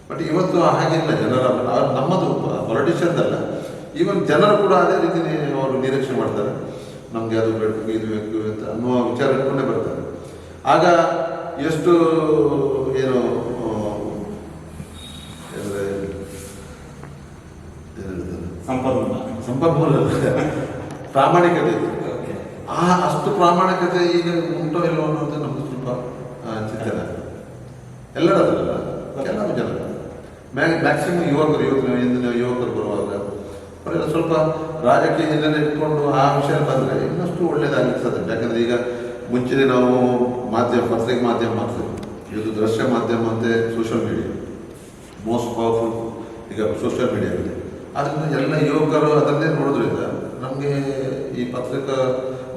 ಬಟ್ ಇವತ್ತು ಹಾಗಿಲ್ಲ ಜನರ ನಮ್ಮದು ಪೊಲಿಟಿಷಿಯನ್ಸ್ ಅಲ್ಲ ಈವನ್ ಜನರು ಕೂಡ ಅದೇ ರೀತಿ ಅವರು ನಿರೀಕ್ಷೆ ಮಾಡ್ತಾರೆ ನಮಗೆ ಅದು ಬೇಕು ಇದು ಬೇಕು ಅಂತ ಅನ್ನುವ ವಿಚಾರ ಇಟ್ಕೊಂಡೇ ಬರ್ತಾರೆ ಆಗ ಎಷ್ಟು ಏನು? ಸಂಪನ್ಮೂಲ ಸಂಪನ್ಮೂಲ. ಪ್ರಾಮಾಣಿಕತೆ ಇದೆ. ಆ ಅಷ್ಟು ಪ್ರಾಮಾಣಿಕತೆ ಈಗ ಉಂಟೋ ಇಲ್ಲೋ ಅನ್ನೋದು ನಮ್ಗೆ ಸ್ವಲ್ಪ ಚಿಂತನೆ ಎಲ್ಲರದಲ್ಲ ಕೆಲವು ಜನ ಮ್ಯಾಕ್ಸಿಮಮ್ ಯುವಕರು ಯುವಕರು ಯುವಕರು ಬರುವಾಗ, ಅವರೆಲ್ಲ ಸ್ವಲ್ಪ ರಾಜಕೀಯ ಹಿನ್ನೆಲೆ ಇಟ್ಕೊಂಡು ಆ ವಿಷಯ ಬಂದರೆ ಇನ್ನಷ್ಟು ಒಳ್ಳೇದಾಗಿರ್ತದೆ. ಯಾಕಂದ್ರೆ ಈಗ ಮುಂಚೆ ನಾವು ಮಾಧ್ಯಮ, ಪತ್ರಿಕೆ ಮಾಧ್ಯಮ ಮಾಡ್ತೇವೆ ಇದು ದೃಶ್ಯ ಮಾಧ್ಯಮ ಮತ್ತು ಸೋಷಿಯಲ್ ಮೀಡಿಯಾ ಮೋಸ್ಟ್ ಪವರ್ಫುಲ್ ಈಗ ಸೋಷಿಯಲ್ ಮೀಡಿಯಾ ಇದೆ ಅದರಿಂದ ಎಲ್ಲ ಯುವಕರು ಅದನ್ನೇ ನೋಡೋದ್ರಿಂದ ನಮಗೆ ಈ ಪತ್ರಿಕಾ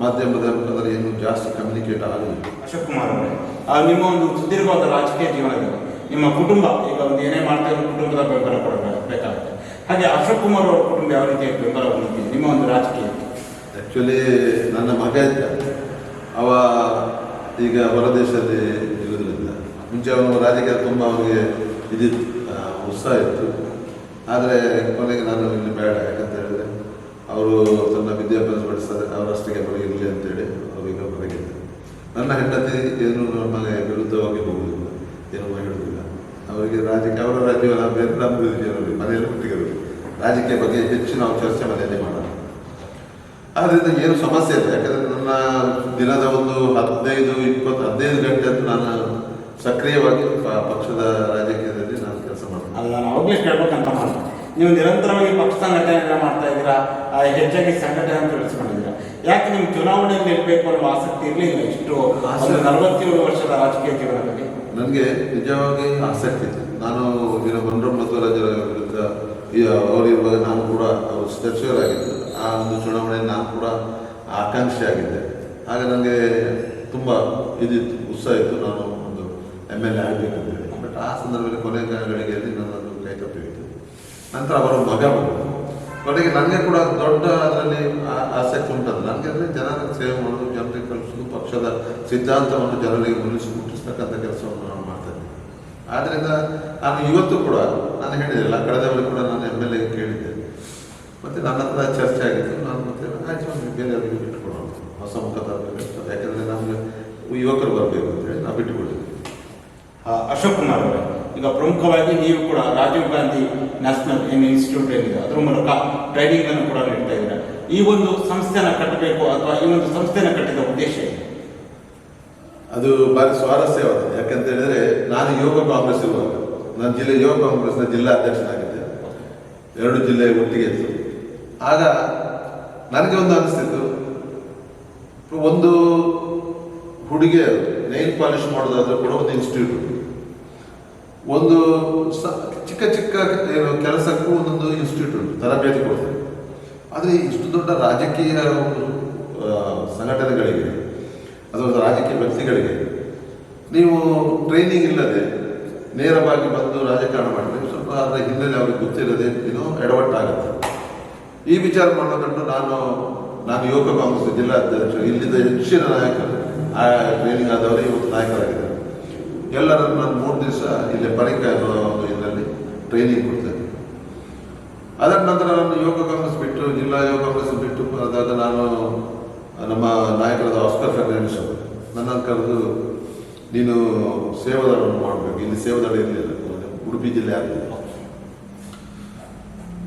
ಮಾಧ್ಯಮದ ಏನು ಜಾಸ್ತಿ ಕಮ್ಯುನಿಕೇಟ್ ಆಗಲಿಲ್ಲ ಅಶೋಕ್ ಕುಮಾರ್ ಅವರೇ ಆ, ನಿಮ್ಮ ಒಂದು ಸುದೀರ್ಘವಾದ ರಾಜಕೀಯ ಜೀವನದಲ್ಲಿ ನಿಮ್ಮ ಕುಟುಂಬ ಈಗ ಒಂದು ಏನೇ ಮಾಡ್ತಾ ಇರೋ ಕುಟುಂಬದ ಬೆಂಬಲ ಕೊಡಬೇಕಾಗುತ್ತೆ ಹಾಗೆ ಅಶೋಕ್ ಕುಮಾರ್ ಅವರ ಕುಟುಂಬ ಯಾವ ರೀತಿಯ ಬೆಂಬಲ ಕೊಡುತ್ತೆ ನಿಮ್ಮ ಒಂದು ರಾಜಕೀಯ? ಆ್ಯಕ್ಚುಲಿ ನನ್ನ ಮಗ ಇದ್ದ. ಅವ ಈಗ ಹೊರದೇಶದಲ್ಲಿ ಇರೋದ್ರಿಂದ ಮುಂಚೆ ಅವನು ರಾಜಕೀಯ ತುಂಬ ಅವನಿಗೆ ಇದಿತ್ತು ಉತ್ಸಾಹ ಇತ್ತು. ಆದರೆ ಕೊನೆಗೆ ನಾನು ಇಲ್ಲಿ ಬೇಡ ಯಾಕಂತ ಅವರು ತನ್ನ ವಿದ್ಯಾಭ್ಯಾಸ ಪಡಿಸ್ತಾರೆ ಅವರಷ್ಟಿಗೆ ಹೊರಗೆ ಇರಲಿ ಅಂತೇಳಿ ಅವರೀಗ ಹೊರಗಿದ್ದಾರೆ ನನ್ನ ಹೆಂಡತಿ ಏನು ನಮ್ಮನೆ ವಿರುದ್ಧವಾಗಿ ಹೋಗುವುದಿಲ್ಲ, ಏನು ಹೇಳುವುದಿಲ್ಲ ಅವರಿಗೆ ರಾಜಕೀಯ, ಅವರ ರಾಜ್ಯವಲ್ಲ ಬೇರೆ ನಮ್ಮ ಇರಲಿ ಮನೆಯಲ್ಲಿ ಹುಟ್ಟಿಗಿರಲಿ ರಾಜಕೀಯ ಬಗ್ಗೆ ಹೆಚ್ಚು ನಾವು ಚರ್ಚೆ ಮನೆಯಲ್ಲಿ ಮಾಡೋಣ ಆದ್ದರಿಂದ ಏನು ಸಮಸ್ಯೆ ಇಲ್ಲ, ಯಾಕಂದರೆ ನನ್ನ ದಿನದ ಒಂದು ಹದಿನೈದು, ಇಪ್ಪತ್ತು, ಹದಿನೈದು ಗಂಟೆ ಅಂತ ನಾನು ಸಕ್ರಿಯವಾಗಿ ಪಕ್ಷದ ರಾಜಕೀಯದಲ್ಲಿ ನಾನು ಕೆಲಸ ಮಾಡ್ತೀನಿ. ನೀವು ನಿರಂತರವಾಗಿ ಪಕ್ಷ ಸಂಘಟನೆ ಮಾಡ್ತಾ ಇದ್ದೀರಾ? ಹೆಚ್ಚಾಗಿ ಸಂಘಟನೆ ಅಂತ ತಿಳಿಸ್ಕೊಂಡಿದ್ದೀರಾ? ಯಾಕೆ ನಿಮ್ಗೆ ಚುನಾವಣೆಯಲ್ಲಿ ನಿಲ್ಬೇಕು ಅನ್ನೋ ಆಸಕ್ತಿ ಇರಲಿಲ್ಲ ಇಷ್ಟು? ನಲವತ್ತೇಳು ವರ್ಷದ ರಾಜಕೀಯ ಜೀವನದಲ್ಲಿ ನನಗೆ ನಿಜವಾಗಿ ಆಸಕ್ತಿ ಇತ್ತು. ನಾನು ಈಗ ಬಸವರಾಜರ ವಿರುದ್ಧ ಅವರಿರುವಾಗ ನಾನು ಕೂಡ ಅವರು ಸಚಿವರಾಗಿದ್ದು ಆ ಒಂದು ಚುನಾವಣೆಯಲ್ಲಿ ನಾನು ಕೂಡ ಆಕಾಂಕ್ಷಿ ಆಗಿದ್ದೆ. ಆಗ ನನಗೆ ತುಂಬ ಇದಿತ್ತು ಉತ್ಸಾಹ ಇತ್ತು. ನಾನು ಒಂದು ಎಂ ಎಲ್ ಎ ಆಗಬೇಕಂತೇಳಿ ಬಟ್ ಆ ಸಂದರ್ಭದಲ್ಲಿ ಕೊನೆಯ ಗಳಿಗೆಯಲ್ಲಿ ತಪ್ಪಿತ್ತು ನಂತರ ಅವರ ಮಗ ಕೊನೆಗೆ ನನಗೆ ಕೂಡ ದೊಡ್ಡ ಅದರಲ್ಲಿ ಆಸಕ್ತಿ ಉಂಟಲ್ಲ ನನಗೆ ಅಂದರೆ ಜನರ ಸೇವೆ ಮಾಡೋದು, ಜನರಿಗೆ ಕಲಿಸೋದು ಪಕ್ಷದ ಸಿದ್ಧಾಂತವನ್ನು ಜನರಿಗೆ ಮುಗಿಸಿ ಮುಟ್ಟಿಸ್ತಕ್ಕಂಥ ಕೆಲಸವನ್ನು ನಾನು ಮಾಡ್ತೇನೆ ಆದ್ದರಿಂದ ನಾನು ಇವತ್ತು ಕೂಡ ನಾನು ಹೇಳಿದಿಲ್ಲ ಕಳೆದ ವೇಳೆ ಕೂಡ ನಾನು ಎಂ ಎಲ್ ಎ ಕೇಳಿದ್ದೆ. ಮತ್ತು ನನ್ನ ಹತ್ರ ಚರ್ಚೆ ಆಗಿತ್ತು. ನಾನು ಮತ್ತೆ ಆಯ್ತು, ನಮಗೆ ಬೇರೆಯವರಿಗೆ ಬಿಟ್ಟುಕೊಡೋಣ ಹೊಸ ಮುಖದ ಯಾಕಂದರೆ ನಮಗೆ ಯುವಕರು ಬರಬೇಕು ಅಂತೇಳಿ ನಾವು ಬಿಟ್ಟುಕೊಟ್ಟಿದ್ವಿ ಅಶೋಕ್ ಕುಮಾರ್ ಅವರೇ. ಈಗ ಪ್ರಮುಖವಾಗಿ ನೀವು ಕೂಡ ರಾಜೀವ್ ಗಾಂಧಿ ನ್ಯಾಷನಲ್ ಏನು ಇನ್ಸ್ಟಿಟ್ಯೂಟ್ ಏನಿದೆ, ಅದರ ಮೂಲಕ ಟ್ರೈನಿಂಗ್ ಅನ್ನು ಕೂಡ ನೀಡ್ತಾ ಇದ್ದೀರಾ. ಈ ಒಂದು ಸಂಸ್ಥೆನ ಕಟ್ಟಬೇಕು ಅಥವಾ ಈ ಒಂದು ಸಂಸ್ಥೆನ ಕಟ್ಟಿದ ಉದ್ದೇಶ ಅದು ಭಾರಿ ಸ್ವಾರಸ್ಯವಾದ ಯಾಕಂತ ಹೇಳಿದ್ರೆ ನಾನು ಯೋಗ ಕಾಂಗ್ರೆಸ್ ಇರುವಾಗ, ನಾನು ಜಿಲ್ಲೆ ಯೋಗ ಕಾಂಗ್ರೆಸ್ನ ಜಿಲ್ಲಾ ಅಧ್ಯಕ್ಷನಾಗಿದ್ದೆ. ಎರಡು ಜಿಲ್ಲೆ ಒಟ್ಟಿಗೆ ಇತ್ತು. ಆಗ ನನಗೆ ಒಂದು ಅನಿಸ್ತಿತ್ತು. ಒಂದು ಹುಡುಗಿಯರು ನೈಲ್ ಪಾಲಿಶ್ ಮಾಡೋದಾದ್ರೂ ಕೂಡ ಒಂದು ಇನ್ಸ್ಟಿಟ್ಯೂಟ್. ಒಂದು ಚಿಕ್ಕ ಚಿಕ್ಕ ಏನು ಕೆಲಸಕ್ಕೂ ಒಂದೊಂದು ಇನ್ಸ್ಟಿಟ್ಯೂಟ್ ತರಬೇತಿ ಕೊಡ್ತಾರೆ ಆದರೆ ಇಷ್ಟು ದೊಡ್ಡ ರಾಜಕೀಯ ಒಂದು ಸಂಘಟನೆಗಳಿಗೆ, ಅಥವಾ ರಾಜಕೀಯ ವ್ಯಕ್ತಿಗಳಿಗೆ ನೀವು ಟ್ರೈನಿಂಗ್ ಇಲ್ಲದೆ ನೇರವಾಗಿ ಬಂದು ರಾಜಕಾರಣ ಮಾಡಿದ್ರೆ ಸ್ವಲ್ಪ ಅದರ ಹಿನ್ನೆಲೆ ಅವ್ರಿಗೆ ಗೊತ್ತಿಲ್ಲದೆ ಏನೋ ಎಡವಟ್ಟಾಗುತ್ತೆ. ಈ ವಿಚಾರ ಮಾಡೋದನ್ನು ನಾನು ನಾನು ಯುವಕ ಕಾಂಗ್ರೆಸ್ ಜಿಲ್ಲಾ ಅಧ್ಯಕ್ಷ ಇಲ್ಲಿದ್ದ ಹೆಚ್ಚಿನ ನಾಯಕರು, ಆ ಟ್ರೈನಿಂಗ್ ಆದವರು ಇವತ್ತು ನಾಯಕರಾಗಿದ್ದಾರೆ. ಎಲ್ಲರನ್ನು ನಾನು ಮೂರು ದಿವಸ ಇಲ್ಲೇ ಒಂದು ಇದರಲ್ಲಿ ಟ್ರೈನಿಂಗ್ ಕೊಡ್ತೇನೆ. ಅದರ ನಂತರ ನಾನು ಯೋಗ ಕಾಂಗ್ರೆಸ್ ಬಿಟ್ಟು, ಜಿಲ್ಲಾ ಯೋಗ ಕಾಂಗ್ರೆಸ್ ಬಿಟ್ಟು ಅದಾದ ನಾನು ನಮ್ಮ ನಾಯಕರಾದ ಆಸ್ಕರ್ ಫರ್ನಾಂಡಿಸ್ ಅವರು, ನನ್ನನ್ನು ಕರೆದು, ನೀನು ಸೇವಾದಳವನ್ನು ಮಾಡಬೇಕು. ಇಲ್ಲಿ ಸೇವಾದಳ ಇರಲಿಲ್ಲ. ಉಡುಪಿ ಜಿಲ್ಲೆ ಆಗಲಿಲ್ಲ.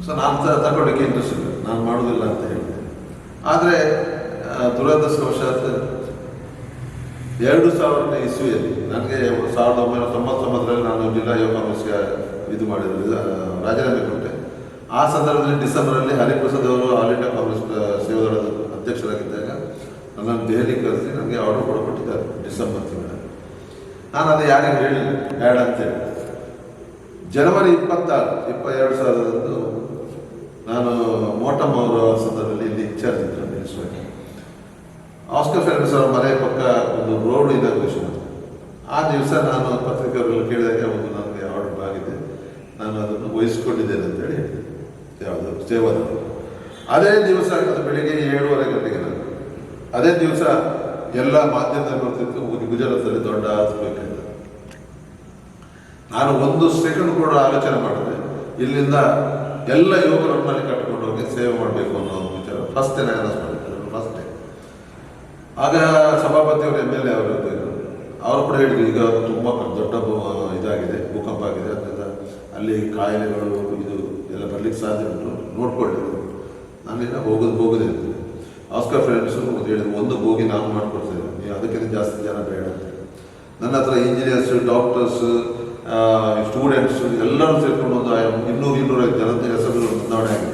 ಸೊ ನಾನು ತಗೊಳ್ಳಿಕ್ಕೆ ಇಂಟ್ರೆಸ್ಟ್ ಇಲ್ಲ. ನಾನು ಮಾಡೋದಿಲ್ಲ ಅಂತ ಹೇಳಿದೆ ಆದರೆ ದುರದೃಷ್ಟವಶಾತ್ ಎರಡು ಸಾವಿರದ ಇಸ್ವಿಯಲ್ಲಿ ನನಗೆ ಸಾವಿರದ ಒಂಬೈನೂರ ತೊಂಬತ್ತೊಂಬತ್ತರಲ್ಲಿ ನಾನು ಜಿಲ್ಲಾ ಯೋಗ ಕಾಂಗ್ರೆಸ್ಗೆ ಇದು ಮಾಡಿದ್ರು ಆ, ರಾಜೀನಾಮೆ ಕೊಟ್ಟೆ. ಆ ಸಂದರ್ಭದಲ್ಲಿ ಡಿಸೆಂಬರಲ್ಲಿ ಹರಿಪ್ರಸಾದ್ ಅವರು ಆಲ್ ಇಂಡಿಯಾ ಕಾಂಗ್ರೆಸ್ ಸೇವಾದಳದ ಅಧ್ಯಕ್ಷರಾಗಿದ್ದಾಗ ನನ್ನನ್ನು ದೆಹಲಿ ಕರೆಸಿ ನನಗೆ ಆರ್ಡರ್ ಕೊಟ್ಟಿದ್ದಾರೆ ಡಿಸೆಂಬರ್ ತಿಂಗಳ ನಾನು ಅದು ಯಾರಿಗೂ ಹೇಳಿಲ್ಲ ಬ್ಯಾಡ ಅಂತೇಳಿ. ಜನವರಿ ಇಪ್ಪತ್ತಾರು ಇಪ್ಪ ಎರಡು ಸಾವಿರದಂದು ನಾನು ಮೋಟಮ್ ಅವರ ಸಂದರ್ಭದಲ್ಲಿ ಇಲ್ಲಿ ಇನ್ಚಾರ್ಜ್ ಇದ್ದರು ಆಸ್ಕರ್ ಫೆರ್ನಸ್ ಅವರ ಮನೆ ಪಕ್ಕ ಒಂದು ರೋಡ್ ಇನಾಗ್ರೇಷನ್ ಆ ದಿವಸ ನಾನು ಪತ್ರಿಕೆಯವರೆಲ್ಲ ಕೇಳಿದಾಗ ಒಂದು ನನಗೆ ಆರ್ಡರ್ ಆಗಿದೆ ನಾನು ಅದನ್ನು ವಹಿಸ್ಕೊಂಡಿದ್ದೇನೆ ಅಂತೇಳಿ ಹೇಳಿದೆ. ಯಾವುದು? ಸೇವಾದ ಅದೇ ದಿವಸ ಬೆಳಿಗ್ಗೆ ಏಳುವರೆ ಗಂಟೆಗೆ ನಾನು. ಅದೇ ದಿವಸ ಎಲ್ಲ ಮಾಧ್ಯಮದಲ್ಲಿ ಬರ್ತಿತ್ತು ಗುಜರಾತಲ್ಲಿ ದೊಡ್ಡ ಬೇಕಾಗಿದೆ ನಾನು ಒಂದು ಸೆಕೆಂಡ್ ಕೂಡ ಆಲೋಚನೆ ಮಾಡಿದೆ. ಇಲ್ಲಿಂದ ಎಲ್ಲ ಯುವಕರನ್ನಲ್ಲಿ ಕಟ್ಕೊಂಡು ಹೋಗಿ ಸೇವೆ ಮಾಡಬೇಕು ಅನ್ನೋ ಒಂದು ವಿಚಾರ ಫಸ್ಟ್ ನಾನು ಅನೌನ್ಸ್ ಆಗ ಸಭಾಪತಿಯವರು ಎಂ ಎಲ್ ಎ ಅವರು ಅವರು ಕೂಡ ಹೇಳಿದ್ರು, ಈಗ ತುಂಬ ದೊಡ್ಡ ಇದಾಗಿದೆ, ಭೂಕಂಪ ಆಗಿದೆ, ಅದರಿಂದ ಅಲ್ಲಿ ಕಾಯಿಲೆಗಳು, ಇದು ಎಲ್ಲ ಬರಲಿಕ್ಕೆ ಸಾಧ್ಯ ಉಂಟು ನೋಡ್ಕೊಳ್ಳಿ ನಾನೇನ ಹೋಗೋದು, ಹೋಗೋದೇ ಅಂತ ಆಸ್ಕರ್ ಫ್ರೆಂಡ್ಸು ಹೇಳಿದ್ರು, ಒಂದು ಹೋಗಿ ನಾನು ಮಾಡ್ಕೊಡ್ತೇನೆ ನೀವು ಅದಕ್ಕಿಂತ ಜಾಸ್ತಿ ಜನ ಬೇಡ ನನ್ನ ಹತ್ರ ಇಂಜಿನಿಯರ್ಸ್ ಡಾಕ್ಟರ್ಸ್ ಸ್ಟೂಡೆಂಟ್ಸ್ ಎಲ್ಲರೂ ಸೇರ್ಕೊಂಡು ಒಂದು ಇನ್ನೂರು, ಇನ್ನೂರೈದು ಜನದ ಹೆಸರು ಬದಲಾವಣೆ ಆಗಿದೆ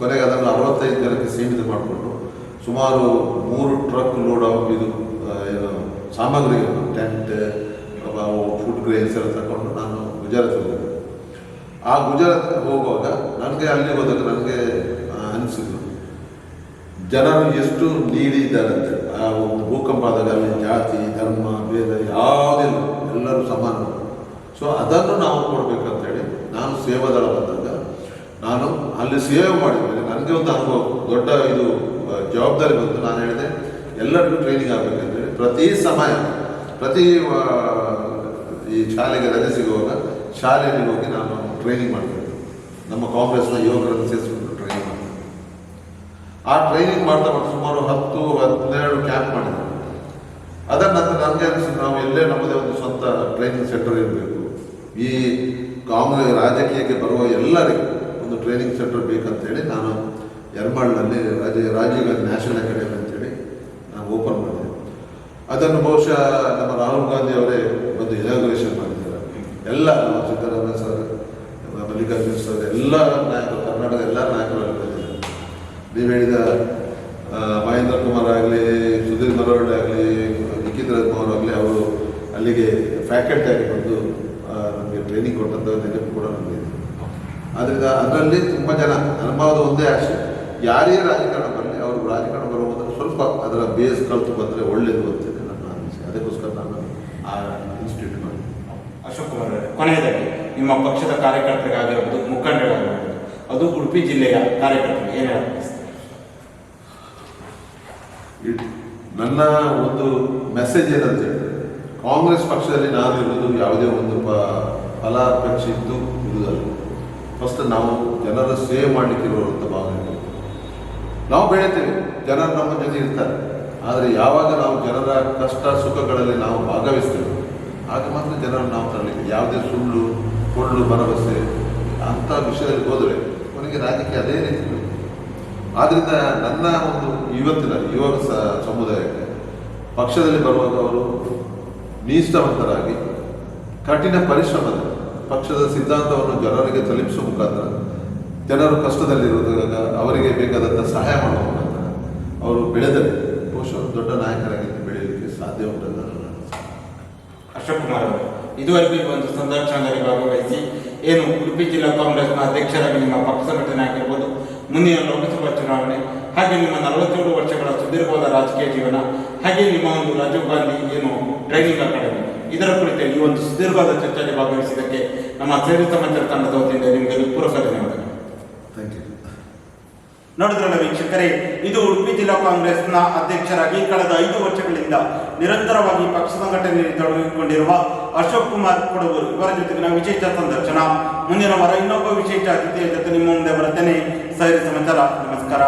ಕೊನೆಗೆ ಅದನ್ನು ಅರವತ್ತೈದು ಜನಕ್ಕೆ ಸೀಮಿತ ಮಾಡಿಕೊಂಡು ಸುಮಾರು ಮೂರು ಟ್ರಕ್ ಲೋಡ್ ಇದು ಏನು, ಸಾಮಗ್ರಿಗಳು. ಟೆಂಟ್ ಫುಡ್ ಗ್ರೇನ್ಸ್ ಎಲ್ಲ ತಗೊಂಡು ನಾನು ಗುಜರಾತ್ ಹೋಗಿದ್ದೆ. ಆ ಗುಜರಾತ್ ಹೋಗುವಾಗ ನನಗೆ ಅಲ್ಲಿ ಹೋದಾಗ ನನಗೆ ಅನಿಸಿದ್ರು ಜನರು ಎಷ್ಟು ನೀಡಿ ಇದ್ದಾರೆ ಅಂತ ಆ ಒಂದು ಭೂಕಂಪ ಆದಾಗ ಅಲ್ಲಿ ಜಾತಿ, ಧರ್ಮ, ಭೇದ ಯಾವುದೇ ಎಲ್ಲರೂ ಸಮಾನ. ಸೊ ಅದನ್ನು ನಾವು ಕೊಡ್ಬೇಕಂತೇಳಿ ನಾನು ಸೇವಾದಳ ಬಂದಾಗ ನಾನು ಅಲ್ಲಿ ಸೇವೆ ಮಾಡಿದ್ಮೇಲೆ ನನಗೆ ಒಂದು ಅನುಭವ, ದೊಡ್ಡ ಇದು ಜವಾಬ್ದಾರಿ ಬಂತು. ನಾನು ಹೇಳಿದೆ, ಎಲ್ಲರಿಗೂ ಟ್ರೈನಿಂಗ್ ಆಗಬೇಕಂತೇಳಿ ಪ್ರತಿ ಸಮಯ, ಪ್ರತಿ ಈ ಶಾಲೆಗೆ ರಜೆ ಸಿಗುವಾಗ ಶಾಲೆಯಲ್ಲಿ ಹೋಗಿ ನಾನು ಟ್ರೈನಿಂಗ್ ಮಾಡ್ತೇನೆ. ನಮ್ಮ ಕಾಂಗ್ರೆಸ್ನ ಯುವಕರನ್ನು ಸೇರಿಸ್ಕೊಂಡು ಟ್ರೈನಿಂಗ್ ಮಾಡ್ತೇನೆ. ಆ ಟ್ರೈನಿಂಗ್ ಮಾಡ್ತಾ ಮಾಡ್ತಾ ಸುಮಾರು ಹತ್ತು, ಹನ್ನೆರಡು ಕ್ಯಾಂಪ್ ಮಾಡಿದ್ದೆ. ಅದರ ನಂತರ ನನಗೆ ಅನಿಸಿತು ನಾವು ಎಲ್ಲೇ ನಮ್ಮದೇ ಒಂದು ಸ್ವಂತ ಟ್ರೈನಿಂಗ್ ಸೆಂಟರ್ ಇರಬೇಕು. ಈ ಕಾಂಗ್ರೆಸ್ ರಾಜಕೀಯಕ್ಕೆ ಬರುವ ಎಲ್ಲರಿಗೂ ಒಂದು ಟ್ರೈನಿಂಗ್ ಸೆಂಟರ್ ಬೇಕಂತೇಳಿ ನಾನು ಯರ್ಮಾಳ್ನಲ್ಲಿ ರಾಜ ರಾಜೀವ್ ಗಾಂಧಿ ನ್ಯಾಷನಲ್ ಅಕಾಡೆಮಿ ಅಂತೇಳಿ ನಾವು ಓಪನ್ ಮಾಡಿದೆ. ಅದನ್ನು ಬಹುಶಃ ನಮ್ಮ ರಾಹುಲ್ ಗಾಂಧಿ ಅವರೇ ಒಂದು ಇನಾಗ್ರೇಷನ್ ಮಾಡಿದ್ದಾರೆ ಎಲ್ಲ ನಮ್ಮ ಸಿದ್ದರಾಮಯ್ಯ ಸರ್ ಮಲ್ಲಿಕಾರ್ಜುನ ಸರ್ ಎಲ್ಲ ನಾಯಕರು ಕರ್ನಾಟಕದ ಎಲ್ಲ ನಾಯಕರು ಅಲ್ಲಿ ಬಂದಿದ್ದಾರೆ ನೀವು ಹೇಳಿದ ಆ, ಮಹೇಂದ್ರ ಕುಮಾರ್ ಆಗಲಿ ಸುಧೀರ್ ಮರವಳ್ಳಿ ಆಗಲಿ ನಿಖಿತ್ ರತ್ನವರ್ ಆಗಲಿ ಅವರು ಅಲ್ಲಿಗೆ ಫ್ಯಾಕಲ್ಟಿ ಆಗಿ ಬಂದು ಆ, ನಮಗೆ ಟ್ರೈನಿಂಗ್ ಕೊಟ್ಟಂಥ ನೆನಪು ಕೂಡ ನಮಗೆ ಇದೆ ಆದ್ದರಿಂದ ಅದರಲ್ಲಿ ತುಂಬ ಜನ ಅನುಭವದ ಒಂದೇ ಆಶೆ ಯಾರೇ ರಾಜಕಾರಣ ಬರಲಿ ಅವರು ರಾಜಕಾರಣ ಬರೋ ಮೊದಲು ಸ್ವಲ್ಪ ಅದರ ಬೇಸ್ ಕಲ್ತು ಬಂದರೆ ಒಳ್ಳೆಯದು ಅಂತ ನನ್ನ ಅನಿಸಿಕೆ ಅದಕ್ಕೋಸ್ಕರ ನಾನು ಆ ಇನ್ಸ್ಟಿಟ್ಯೂಟ್ ಮಾಡಿ ಅಶೋಕ್ ಕುಮಾರ್ ಕೊನೆಯದಾಗಿ ನಿಮ್ಮ ಪಕ್ಷದ ಕಾರ್ಯಕರ್ತರಿಗಾಗಿರ್ಬೋದು ಮುಖಂಡರಾಗಿರ್ಬೋದು ಅದು ಉಡುಪಿ ಜಿಲ್ಲೆಯ ಕಾರ್ಯಕರ್ತರಿಗೆ ಏನು? ನನ್ನ ಒಂದು ಮೆಸೇಜ್ ಏನಂತ ಹೇಳಿದ್ರೆ ಕಾಂಗ್ರೆಸ್ ಪಕ್ಷದಲ್ಲಿ ನಾನು ಇರುವುದು ಯಾವುದೇ ಒಂದು ಪ- ಫಲಾಪೇಕ್ಷೆ ಇದ್ದು ಇರುವುದಲ್ಲ ಫಸ್ಟ್ ನಾವು ಜನರ ಸೇವೆ ಮಾಡಲಿಕ್ಕೆ ಇರುವಂಥ ಭಾವನೆ. ನಾವು ಬೆಳಿತೇವೆ ಜನರು ನಮ್ಮ ಜೊತೆ ಇರ್ತಾರೆ. ಆದರೆ ಯಾವಾಗ ನಾವು ಜನರ ಕಷ್ಟ ಸುಖಗಳಲ್ಲಿ ನಾವು ಭಾಗವಹಿಸ್ತೇವೆ, ಆಗ ಮಾತ್ರ ಜನರನ್ನು ನಾವು ತರಲಿಕ್ಕೆ ಯಾವುದೇ ಸುಳ್ಳು ಕೊಳ್ಳು ಭರವಸೆ ಅಂಥ ವಿಷಯದಲ್ಲಿ ಹೋದರೆ ಕೊನೆಗೆ ರಾಜಕೀಯ ಅದೇ ರೀತಿ ಆದ್ದರಿಂದ ನನ್ನ ಒಂದು ಇವತ್ತಿನ, ಯುವ ಸಮುದಾಯಕ್ಕೆ ಪಕ್ಷದಲ್ಲಿ ಬರುವಾಗ ಅವರು ನಿಷ್ಠಾವಂತರಾಗಿ ಕಠಿಣ ಪರಿಶ್ರಮದ ಪಕ್ಷದ ಸಿದ್ಧಾಂತವನ್ನು ಜನರಿಗೆ ತಲುಪಿಸುವ ಮುಖಾಂತರ ಜನರು ಕಷ್ಟದಲ್ಲಿರುವುದಾಗ ಅವರಿಗೆ ಬೇಕಾದಂಥ ಸಹಾಯ ಮಾಡುವ ಮುಖಾಂತರ ಅವರು ಬೆಳೆದರೆ ಬಹುಶಃ ದೊಡ್ಡ ನಾಯಕರಾಗಿ ಸಾಧ್ಯ ಉಂಟು ಅಶೋಕ್ ಇದುವರೆಗೂ ಈ ಒಂದು ಸಂದರ್ಶನದಲ್ಲಿ ಭಾಗವಹಿಸಿ ಏನು ಉಡುಪಿ ಜಿಲ್ಲಾ ಕಾಂಗ್ರೆಸ್ನ ಅಧ್ಯಕ್ಷರಾಗಿ ನಿಮ್ಮ ಪಕ್ಷ ಸಂಘಟನೆ ಆಗಿರ್ಬೋದು, ಮುಂದಿನ ಲೋಕಸಭಾ ಚುನಾವಣೆ, ಹಾಗೆ ನಿಮ್ಮ ನಲವತ್ತೇಳು ವರ್ಷಗಳ ಸುದೀರ್ಘವಾದ ರಾಜಕೀಯ ಜೀವನ, ಹಾಗೆ ನಿಮ್ಮ ಒಂದು ರಾಜೀವ್ ಗಾಂಧಿ ಏನು ಟ್ರೈನಿಂಗ್ ಅಕಾಡೆಮಿ, ಇದರ ಕುರಿತು ಈ ಒಂದು ಸುದೀರ್ಘವಾದ ಚರ್ಚೆಯಲ್ಲಿ ಭಾಗವಹಿಸಿದ್ದಕ್ಕೆ ನಮ್ಮ ಸೇರಿ ಸಮಾಚಾರ ತಂಡದ ವತಿಯಿಂದ ನಿಮಗೆ ಪೂರ್ವಕ ಧನ್ಯವಾದಗಳು ನೋಡಿದ್ರಲ್ಲ ವೀಕ್ಷಕರೇ, ಇದು ಉಡುಪಿ ಜಿಲ್ಲಾ ಕಾಂಗ್ರೆಸ್ನ ಅಧ್ಯಕ್ಷರಾಗಿ ಕಳೆದ ಐದು ವರ್ಷಗಳಿಂದ ನಿರಂತರವಾಗಿ ಪಕ್ಷ ಸಂಘಟನೆಯಲ್ಲಿ ತೊಡಗಿಕೊಂಡಿರುವ ಅಶೋಕ್ ಕುಮಾರ್ ಕೊಡಗೂರು ಇವರ ಜೊತೆಗಿನ ವಿಶೇಷ ಸಂದರ್ಶನ. ಮುಂದಿನ ವಾರ ಇನ್ನೊಬ್ಬ ವಿಶೇಷ ಅತಿಥಿಯ ಜೊತೆ ನಿಮ್ಮ ಮುಂದೆ ಬರುತ್ತೇನೆ. ಸೈರಿ ಸಮಾಚಾರ. ನಮಸ್ಕಾರ.